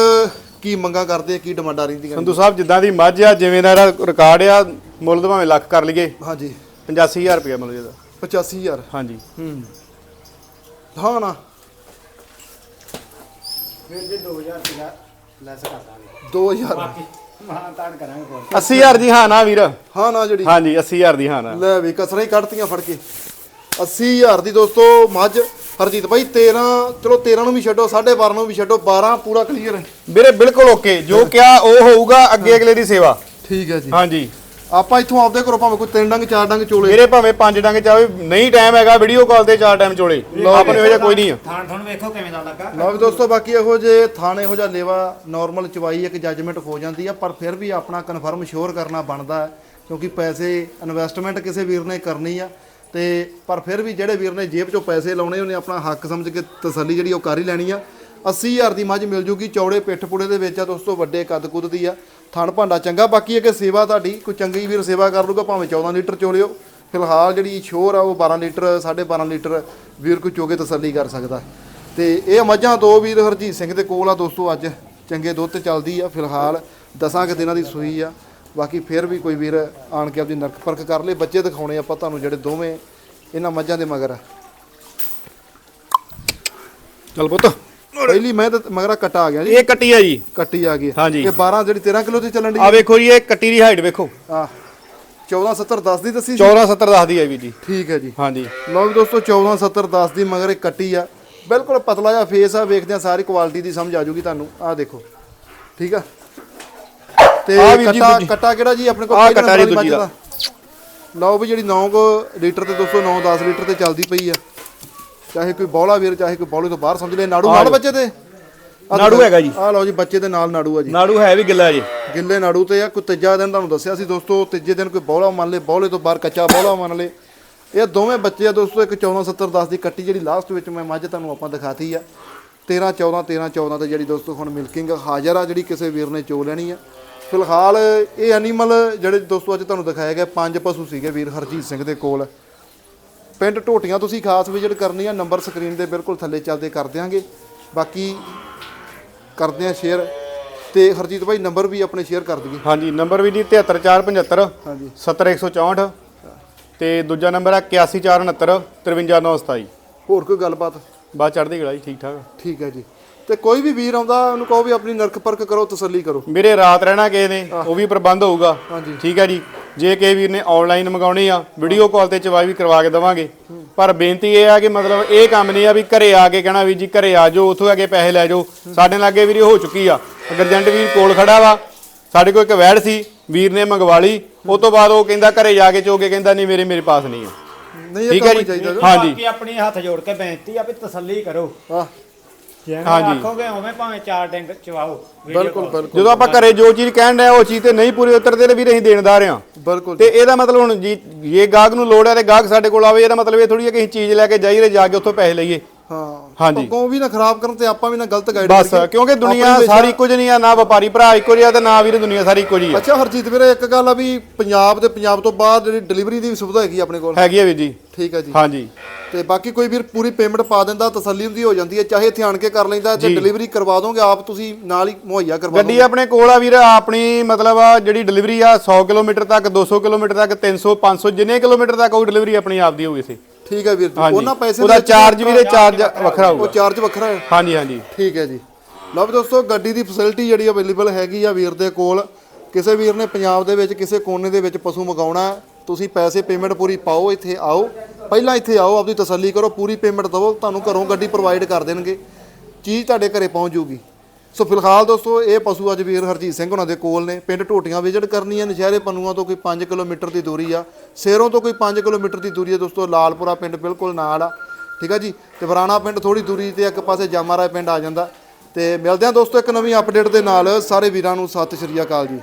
ਕੀ ਮੰਗਾ ਕਰਦੇ ਆ ਕੀ ਡਿਮਾਂਡਾਂ ਰਹਿੰਦੀਆਂ ਸੰਧੂ ਸਾਹਿਬ ਜਿੱਦਾਂ ਦੀ ਮੱਝ ਆ ਜਿਵੇਂ ਦਾ ਇਹਦਾ ਰਿਕਾਰਡ ਆ ਮੁੱਲ ਭਾਵੇਂ ਲੱਖ ਕਰ ਲਈਏ। ਹਾਂਜੀ। 85000 ਰੁਪਏ ਮੁੱਲ ਇਹਦਾ। 85000 ਹਾਂਜੀ। ਹੂੰ। ਹਾਂ ਨਾ। ਫਿਰ ਜੇ 2000 ਰੁਪਇਆ ਲੈਸ ਕਰ ਦਾਂਗੇ। 2000 ਕਰਾਂਗੇ ਫੋਨ 80000 ਦੀ ਹਾਂ ਨਾ ਵੀਰ। ਹਾਂ ਨਾ ਜਿਹੜੀ। ਹਾਂਜੀ 80000 ਦੀ ਹਾਂ ਨਾ ਲੈ ਵੀ ਕਸਰਾਂ ਹੀ ਕੱਢਤੀਆਂ ਫੜ ਕੇ। 80000 ਦੀ ਦੋਸਤੋ ਮੱਝ। ਹਰਜੀਤ ਭਾਈ 13 ਚਲੋ 13 ਨੂੰ ਵੀ ਛੱਡੋ 12.5 ਨੂੰ ਵੀ ਛੱਡੋ 12 ਪੂਰਾ ਕਲੀਅਰ ਹੈ। ਵੀਰੇ ਬਿਲਕੁਲ ਓਕੇ ਜੋ ਕਿਹਾ ਉਹ ਹੋਊਗਾ ਅੱਗੇ ਅਗਲੇ ਦੀ ਸੇਵਾ। ਠੀਕ ਹੈ ਜੀ। ਹਾਂਜੀ। ਆਪਾਂ ਇੱਥੋਂ ਆਪਦੇ ਘਰੋਂ ਭਾਵੇਂ ਕੋਈ ਤਿੰਨ ਡੰਗ ਚਾਰ ਡੰਗ ਚੋਲੇ। ਵੀਰੇ ਭਾਵੇਂ ਪੰਜ ਡੰਗ ਚਾਵੇ ਨਹੀਂ ਟਾਈਮ ਹੈਗਾ ਵੀਡੀਓ ਕਾਲ ਤੇ ਚਾਰ ਟਾਈਮ ਚੋਲੇ। ਆਪਾਂ ਨੂੰ ਇਹੋ ਜਿਹਾ ਕੋਈ ਨਹੀਂ ਆ। ਥਾਣ ਥਣ ਵੇਖੋ ਕਿਵੇਂ ਦਾ ਲੱਗਾ। ਲਓ ਵੀ ਦੋਸਤੋ ਬਾਕੀ ਇਹੋ ਜੇ ਥਾਣੇ ਇਹੋ ਜਿਹਾ ਲੇਵਾ ਨਾਰਮਲ ਚਵਾਈ ਇੱਕ ਜੱਜਮੈਂਟ ਹੋ ਜਾਂਦੀ ਆ ਪਰ ਫਿਰ ਵੀ ਆਪਣਾ ਕਨਫਰਮ ਸ਼ੋਰ ਕਰਨਾ ਬਣਦਾ ਹੈ ਕਿਉਂਕਿ ਪੈਸੇ ਇਨਵੈਸਟਮੈਂਟ ਕਿਸੇ ਵੀਰ ਨੇ ਕਰਨੀ ਆ। ਤੇ ਪਰ ਫਿਰ ਵੀ ਜਿਹੜੇ ਵੀਰ ਨੇ ਜੇਬ ਚੋਂ ਪੈਸੇ ਲਾਉਣੇ ਉਹਨੇ ਆਪਣਾ ਹੱਕ ਸਮਝ ਕੇ ਤਸੱਲੀ ਜਿਹੜੀ ਉਹ ਕਰ ਹੀ ਲੈਣੀ ਆ। 80000 ਦੀ ਮੱਝ ਮਿਲ ਜੂਗੀ ਚੌੜੇ ਪਿੱਠ ਪੁੜੇ ਦੇ ਵਿੱਚ ਆ ਦੋਸਤੋ ਵੱਡੇ ਕੱਦ ਕੁੱਦ ਦੀ ਆ। ਥਣ ਭਾਂਡਾ ਚੰਗਾ, ਬਾਕੀ ਇਹ ਕਿ ਸੇਵਾ ਤੁਹਾਡੀ, ਕੋਈ ਚੰਗੀ ਵੀਰ ਸੇਵਾ ਕਰ ਲੂਗਾ ਭਾਵੇਂ 14 ਲੀਟਰ ਚੋਲਿਓ ਫਿਲਹਾਲ ਜਿਹੜੀ ਸ਼ੋਰ ਆ, ਉਹ 12 ਲੀਟਰ 12.5 ਲੀਟਰ, ਵੀਰ ਕੋਈ ਚੋਗੇ ਤਸੱਲੀ ਕਰ ਸਕਦਾ। ਤੇ ਇਹ ਮੱਝਾਂ ਦੋ ਵੀਰ ਹਰਜੀਤ ਸਿੰਘ ਦੇ ਕੋਲ ਆ ਦੋਸਤੋ, ਅੱਜ ਚੰਗੇ ਦੁੱਧ ਤੇ ਚੱਲਦੀ ਆ। ਫਿਲਹਾਲ ਦਸਾਂ ਕੁ ਦਿਨਾਂ ਦੀ ਸੂਈ ਆ। ਬਾਕੀ ਫਿਰ ਵੀ ਕੋਈ ਵੀਰ ਆਣ ਕੇ ਆਪਦੀ ਨਰਕ ਪਰਖ ਕਰ ਲੇ। ਬੱਚੇ ਦਿਖਾਉਣੇ ਆਪਾਂ ਤੁਹਾਨੂੰ ਜਿਹੜੇ ਦੋਵੇਂ ਇਹਨਾਂ ਮੱਝਾਂ ਦੇ ਮਗਰ। ਚੱਲ ਪੁੱਤ। ਪਹਿਲੀ ਮੈਂ ਤਾਂ ਮਗਰਾ ਕਟਾ ਆ ਗਿਆ ਜੀ। ਇਹ ਕੱਟੀ ਆ ਜੀ। ਕੱਟੀ ਆ ਗਈ। ਹਾਂਜੀ। ਇਹ 12 ਜਿਹੜੀ 13 ਕਿਲੋ ਦੀ ਚੱਲਣ ਦੀ ਆ ਵੇਖੋ ਜੀ ਇਹ ਕੱਟੀ ਦੀ ਹਾਈਟ ਵੇਖੋ। ਆ 14 70 10 ਦੀ ਦੱਸੀ ਸੀ 14 70 ਦੱਸਦੀ ਆ ਵੀ ਜੀ। ਠੀਕ ਹੈ ਜੀ। ਹਾਂਜੀ। ਲਓ ਵੀ ਦੋਸਤੋ 14 70 10 ਦੀ ਮਗਰ ਇੱਕ ਕੱਟੀ ਆ। ਬਿਲਕੁਲ ਪਤਲਾ ਜਿਹਾ ਫੇਸ ਆ ਵੇਖਦੇ ਆ ਸਾਰੀ ਕੁਆਲਿਟੀ ਦੀ ਸਮਝ ਆ ਜੂਗੀ ਤੁਹਾਨੂੰ। ਆਹ ਦੇਖੋ। ਠੀਕ ਆ? ਤੇ ਆਹ ਵੀਰ ਜੀ ਕੱਟਾ ਦੂਜੀ। ਕੱਟਾ ਕਿਹੜਾ ਜੀ? ਆਪਣੇ ਕੋਲ ਆਹ ਪਹਿਲੇ ਕੱਟਾ ਜੀ ਨੰਬਰ ਵਾਲੀ ਦੂਜੀ ਮੱਝ ਦਾ। ਲਓ ਵੀ ਜਿਹੜੀ 9 ਲੀਟਰ ਤੇ ਦੋਸਤੋ 9 10 ਲੀਟਰ ਤੇ ਚੱਲਦੀ ਪਈ ਆ। ਚਾਹੇ ਕੋਈ ਬੌਲਾ ਵੀਰ ਚਾਹੇ ਕੋਈ ਬੌਲੇ ਤੋਂ ਬਾਹਰ ਸਮਝ ਲੈ ਨਾੜੂ ਨਾਲ ਬੱਚੇ ਤੇ ਨਾੜੂ ਹੈਗਾ ਜੀ। ਆਹ ਲਓ ਜੀ ਬੱਚੇ ਦੇ ਨਾਲ ਨਾੜੂ ਆ ਜੀ। ਨਾੜੂ ਹੈ ਵੀ ਗਿੱਲਾ ਜੀ। ਗਿੱਲੇ ਨਾੜੂ ਤੇ ਆ ਕੋਈ ਤੀਜਾ ਦਿਨ ਤੁਹਾਨੂੰ ਦੱਸਿਆ ਸੀ ਦੋਸਤੋ ਤੀਜੇ ਦਿਨ ਕੋਈ ਬੌਲਾ ਮੰਨ ਲੇ ਬੌਲੇ ਤੋਂ ਬਾਹਰ ਕੱਚਾ ਬੌਲਾ ਮੰਨ ਲੇ। ਇਹ ਦੋਵੇਂ ਬੱਚੇ ਆ ਦੋਸਤੋ ਇੱਕ 14 70 10 ਦੀ ਕੱਟੀ ਜਿਹੜੀ ਲਾਸਟ ਵਿੱਚ ਮੈਂ ਮੱਝ ਤੁਹਾਨੂੰ ਆਪਾਂ ਦਿਖਾਤੀ ਆ। 13 14 13 14 ਤੇ ਜਿਹੜੀ ਦੋਸਤੋ ਹੁਣ ਮਿਲਕਿੰਗ ਹਾਜ਼ਰ ਆ ਜਿਹੜੀ ਕਿਸੇ ਵੀਰ ਨੇ ਚੋ ਲੈਣੀ ਆ। ਫਿਲਹਾਲ ਇਹ ਐਨੀਮਲ ਜਿਹੜੇ ਦੋਸਤੋ ਅੱਜ ਤੁਹਾਨੂੰ ਦਿਖਾਇਆ ਗਿਆ ਪੰਜ ਪਸ਼ੂ ਸੀਗੇ ਵੀਰ ਹਰਜੀਤ ਸਿੰਘ ਦੇ ਕੋਲ। ਪਿੰਡ ਢੋਟੀਆਂ ਤੁਸੀਂ ਖਾਸ ਵਿਜ਼ਿਟ ਕਰਨੀ ਆ ਨੰਬਰ ਸਕਰੀਨ ਦੇ ਬਿਲਕੁਲ ਥੱਲੇ ਚੱਲਦੇ ਕਰ ਦਿਆਂਗੇ। ਬਾਕੀ ਕਰਦੇ ਆ ਸ਼ੇਅਰ। ਤੇ ਹਰਜੀਤ ਭਾਈ ਨੰਬਰ ਵੀ ਆਪਣੇ ਸ਼ੇਅਰ ਕਰ ਦਈਏ। ਹਾਂਜੀ ਨੰਬਰ ਵੀ ਜੀ 73475 ਹਾਂਜੀ। 70164 ਤੇ ਦੂਜਾ ਨੰਬਰ ਹੈ 81469 53927 ਹੋਰ ਕੋਈ ਗੱਲਬਾਤ? ਬਾਅਦ ਚੜ੍ਹਦੀ ਗਲਾ ਜੀ ਠੀਕ ਠਾਕ ਠੀਕ ਹੈ ਜੀ। ਤੇ ਕੋਈ ਵੀ ਵੀਰ ਆਉਂਦਾ ਉਹਨੂੰ ਕਹੋ ਵੀ ਆਪਣੀ ਨਰਕ ਪਰਖ ਕਰੋ ਤਸੱਲੀ ਕਰੋ। ਮੇਰੇ ਰਾਤ ਰਹਿਣਾ ਕਿਸੇ ਨੇ ਉਹ ਵੀ ਪ੍ਰਬੰਧ ਹੋਊਗਾ। ਹਾਂਜੀ। ਠੀਕ ਹੈ ਜੀ। ਜੇ ਕਿਸੇ ਵੀਰ ਨੇ ਆਨਲਾਈਨ ਮੰਗਾਉਣੀ ਆ ਵੀਡੀਓ ਕਾਲ ਤੇ ਚਵਾਈ ਵੀ ਕਰਵਾ ਕੇ ਦਵਾਂਗੇ। ਪਰ ਬੇਨਤੀ ਇਹ ਆ ਕਿ ਮਤਲਬ ਇਹ ਕੰਮ ਨਹੀਂ ਆ ਵੀ ਘਰੇ ਆ ਕੇ ਕਹਿਣਾ ਵੀ ਜੀ ਘਰੇ ਆ ਜਾਓ ਉੱਥੋਂ ਆ ਕੇ ਪੈਸੇ ਲੈ ਜਾਓ। ਸਾਡੇ ਲਾਗੇ ਵੀਰੇ ਹੋ ਚੁੱਕੀ ਆ। ਗਰਜੰਟ ਵੀਰ ਕੋਲ ਖੜਾ ਵਾ ਸਾਡੇ ਕੋਲ ਇੱਕ ਵੈੜ ਸੀ ਵੀਰ ਨੇ ਮੰਗਵਾ ਲਈ ਉਸ ਤੋਂ ਬਾਅਦ ਉਹ ਕਹਿੰਦਾ ਘਰੇ ਜਾ ਕੇ ਚੋਕੇ ਕਹਿੰਦਾ ਨਹੀਂ ਮੇਰੇ ਮੇਰੇ ਪਾਸ ਨਹੀਂ ਆ। ਨਹੀਂ ਇਹ ਠੀਕ ਕੰਮ ਚਾਹੀਦਾ ਹਾਂਜੀ। ਬਾਕੀ ਆਪਣੀ ਹੱਥ ਜੋੜ ਕੇ ਬੇਨਤੀ ਆ ਵੀ ਤਸੱਲੀ ਕਰੋ। ਹਾਂ। ਜਿਵੇਂ ਹਾਂਜੀ। ਆਖੋਗੇ ਉਵੇਂ ਭਾਵੇਂ ਚਾਰ ਡੰਗ ਚਵਾਓ video ਬਿਲਕੁਲ call। ਬਿਲਕੁਲ ਜਦੋਂ ਆਪਾਂ ਘਰੇ ਜੋ ਚੀਜ਼ ਕਹਿਣ ਡਿਆ ਉਹ ਚੀਜ਼ ਤੇ ਨਹੀਂ ਪੂਰੀ ਉਤਰਦੇ ਤੇ ਵੀਰੇ ਅਸੀਂ ਦੇਣਦਾਰ ਆ ਬਿਲਕੁਲ ਤੇ ਇਹਦਾ ਮਤਲਬ ਹੁਣ ਜੀ ਇਹ ਗਾਹਕ ਨੂੰ ਲੋੜ ਹੈ ਤੇ ਗਾਹਕ ਸਾਡੇ ਕੋਲ ਆਵੇ ਇਹਦਾ ਮਤਲਬ ਇਹ ਥੋੜੀ ਹੈ ਕਿ ਅਸੀਂ ਚੀਜ਼ ਲੈ ਕੇ ਜਾਈਏ ਜਾ ਕੇ ਉੱਥੋਂ ਪੈਸੇ ਲਈਏ ਹਾਂ। ਹਾਂਜੀ। ਅੱਗੋਂ ਵੀ ਨਾ ਖਰਾਬ ਕਰਨ ਤੇ ਆਪਾਂ ਵੀ ਨਾ ਗਲਤ ਗਾਈਡ ਬਸ ਕਿਉਂਕਿ ਦੁਨੀਆ ਸਾਰੀ ਕੁਝ ਨਹੀਂ ਆ ਨਾ ਵਪਾਰੀ ਭਰਾ ਇੱਕੋ ਜਿਹਾ ਤੇ ਨਾ ਵੀਰੇ ਦੁਨੀਆ ਸਾਰੀ ਇੱਕੋ ਜਿਹੀ ਆ। ਅੱਛਾ ਹਰਜੀਤ ਵੀਰੇ ਇੱਕ ਗੱਲ ਆ ਵੀ ਪੰਜਾਬ ਤੇ ਪੰਜਾਬ ਤੋਂ ਬਾਅਦ ਜਿਹੜੀ ਡਿਲੀਵਰੀ ਦੀ ਸੁਵਿਧਾ ਹੈਗੀ ਆਪਣੇ ਕੋਲ। ਹੈਗੀ ਆ ਵੀਰ ਜੀ। ਠੀਕ ਹੈ ਜੀ। ਹਾਂਜੀ। ਤੇ ਬਾਕੀ ਕੋਈ ਵੀਰ ਪੂਰੀ ਪੇਮੈਂਟ ਪਾ ਦਿੰਦਾ ਤਸੱਲੀ ਹੁੰਦੀ ਹੋ ਜਾਂਦੀ ਹੈ ਚਾਹੇ ਇੱਥੇ ਆਣ ਕੇ ਕਰ ਲੈਂਦਾ ਤੇ ਡਿਲੀਵਰੀ ਕਰਵਾ ਦੋਗੇ ਆਪ ਤੁਸੀਂ ਨਾਲ ਹੀ ਮੁਹੱਈਆ ਕਰਵਾ ਗੱਡੀ ਆਪਣੇ ਕੋਲ ਆ ਵੀਰ ਆਪਣੀ ਮਤਲਬ ਆ ਜਿਹੜੀ ਡਿਲੀਵਰੀ ਆ 100 ਕਿਲੋਮੀਟਰ ਤੱਕ 200 ਕਿਲੋਮੀਟਰ ਤੱਕ 300 500 ਜਿੰਨੇ ਕਿਲੋਮੀਟਰ ਤੱਕ ਉਹ ਡਿਲੀਵਰੀ ਆਪਣੀ ਆਪ ਦੀ ਹੋਊਗੀ ਸੀ। ਠੀਕ ਹੈ ਵੀਰ ਜੀ। ਉਹਨਾਂ ਪੈਸੇ ਉਹਦਾ ਚਾਰਜ ਵੀਰੇ ਚਾਰਜ ਵੱਖਰਾ ਉਹ ਹੋਊਗਾ। ਚਾਰਜ ਵੱਖਰਾ ਹੈ। ਹਾਂਜੀ ਹਾਂਜੀ। ਠੀਕ ਹੈ ਜੀ। ਲਓ ਵੀ ਦੋਸਤੋ ਗੱਡੀ ਦੀ ਫੈਸਿਲਿਟੀ ਜਿਹੜੀ ਅਵੇਲੇਬਲ ਹੈਗੀ ਆ ਵੀਰ ਦੇ ਕੋਲ ਕਿਸੇ ਵੀਰ ਨੇ ਪੰਜਾਬ ਦੇ ਵਿੱਚ ਕਿਸੇ ਕੋਨੇ ਦੇ ਵਿੱਚ ਪਸ਼ੂ ਮੰਗਾਉਣਾ ਤੁਸੀਂ ਪੈਸੇ ਪੇਮੈਂਟ ਪੂਰੀ ਪਾਓ ਇੱਥੇ ਆਓ। ਪਹਿਲਾਂ ਇੱਥੇ ਆਓ ਆਪਦੀ ਤਸੱਲੀ ਕਰੋ ਪੂਰੀ ਪੇਮੈਂਟ ਦਿਵੋ ਤੁਹਾਨੂੰ ਘਰੋਂ ਗੱਡੀ ਪ੍ਰੋਵਾਈਡ ਕਰ ਦੇਣਗੇ। ਚੀਜ਼ ਤੁਹਾਡੇ ਘਰੇ ਪਹੁੰਚ ਜੂਗੀ। ਸੋ ਫਿਲਹਾਲ ਦੋਸਤੋ, ਇਹ ਪਸ਼ੂ ਅੱਜ ਵੀਰ ਹਰਜੀਤ ਸਿੰਘ ਉਹਨਾਂ ਦੇ ਕੋਲ ਨੇ। ਪਿੰਡ ਟੋਟੀਆਂ ਵਿਜ਼ਿਟ ਕਰਨੀ ਹੈ ਨਸ਼ਹਿਰੇ ਪੰਨੂਆਂ ਤੋਂ ਕੋਈ 5 ਕਿਲੋਮੀਟਰ ਦੀ ਦੂਰੀ ਆ। ਸੇਰੋਂ ਤੋਂ ਕੋਈ 5 ਕਿਲੋਮੀਟਰ ਦੀ ਦੂਰੀ ਹੈ ਦੋਸਤੋ, ਲਾਲਪੁਰਾ ਪਿੰਡ ਬਿਲਕੁਲ ਨਾਲ ਆ। ਠੀਕ ਆ ਜੀ? ਤੇ ਵਰਾਣਾ ਪਿੰਡ ਥੋੜੀ ਦੂਰੀ ਤੇ ਇੱਕ ਪਾਸੇ ਜਾਮਾਰਾ ਪਿੰਡ ਆ ਜਾਂਦਾ। ਤੇ ਮਿਲਦੇ ਹਾਂ ਦੋਸਤੋ ਇੱਕ ਨਵੀਂ ਅਪਡੇਟ ਦੇ ਨਾਲ। ਸਾਰੇ ਵੀਰਾਂ ਨੂੰ ਸਤਿ ਸ਼੍ਰੀ ਅਕਾਲ ਜੀ।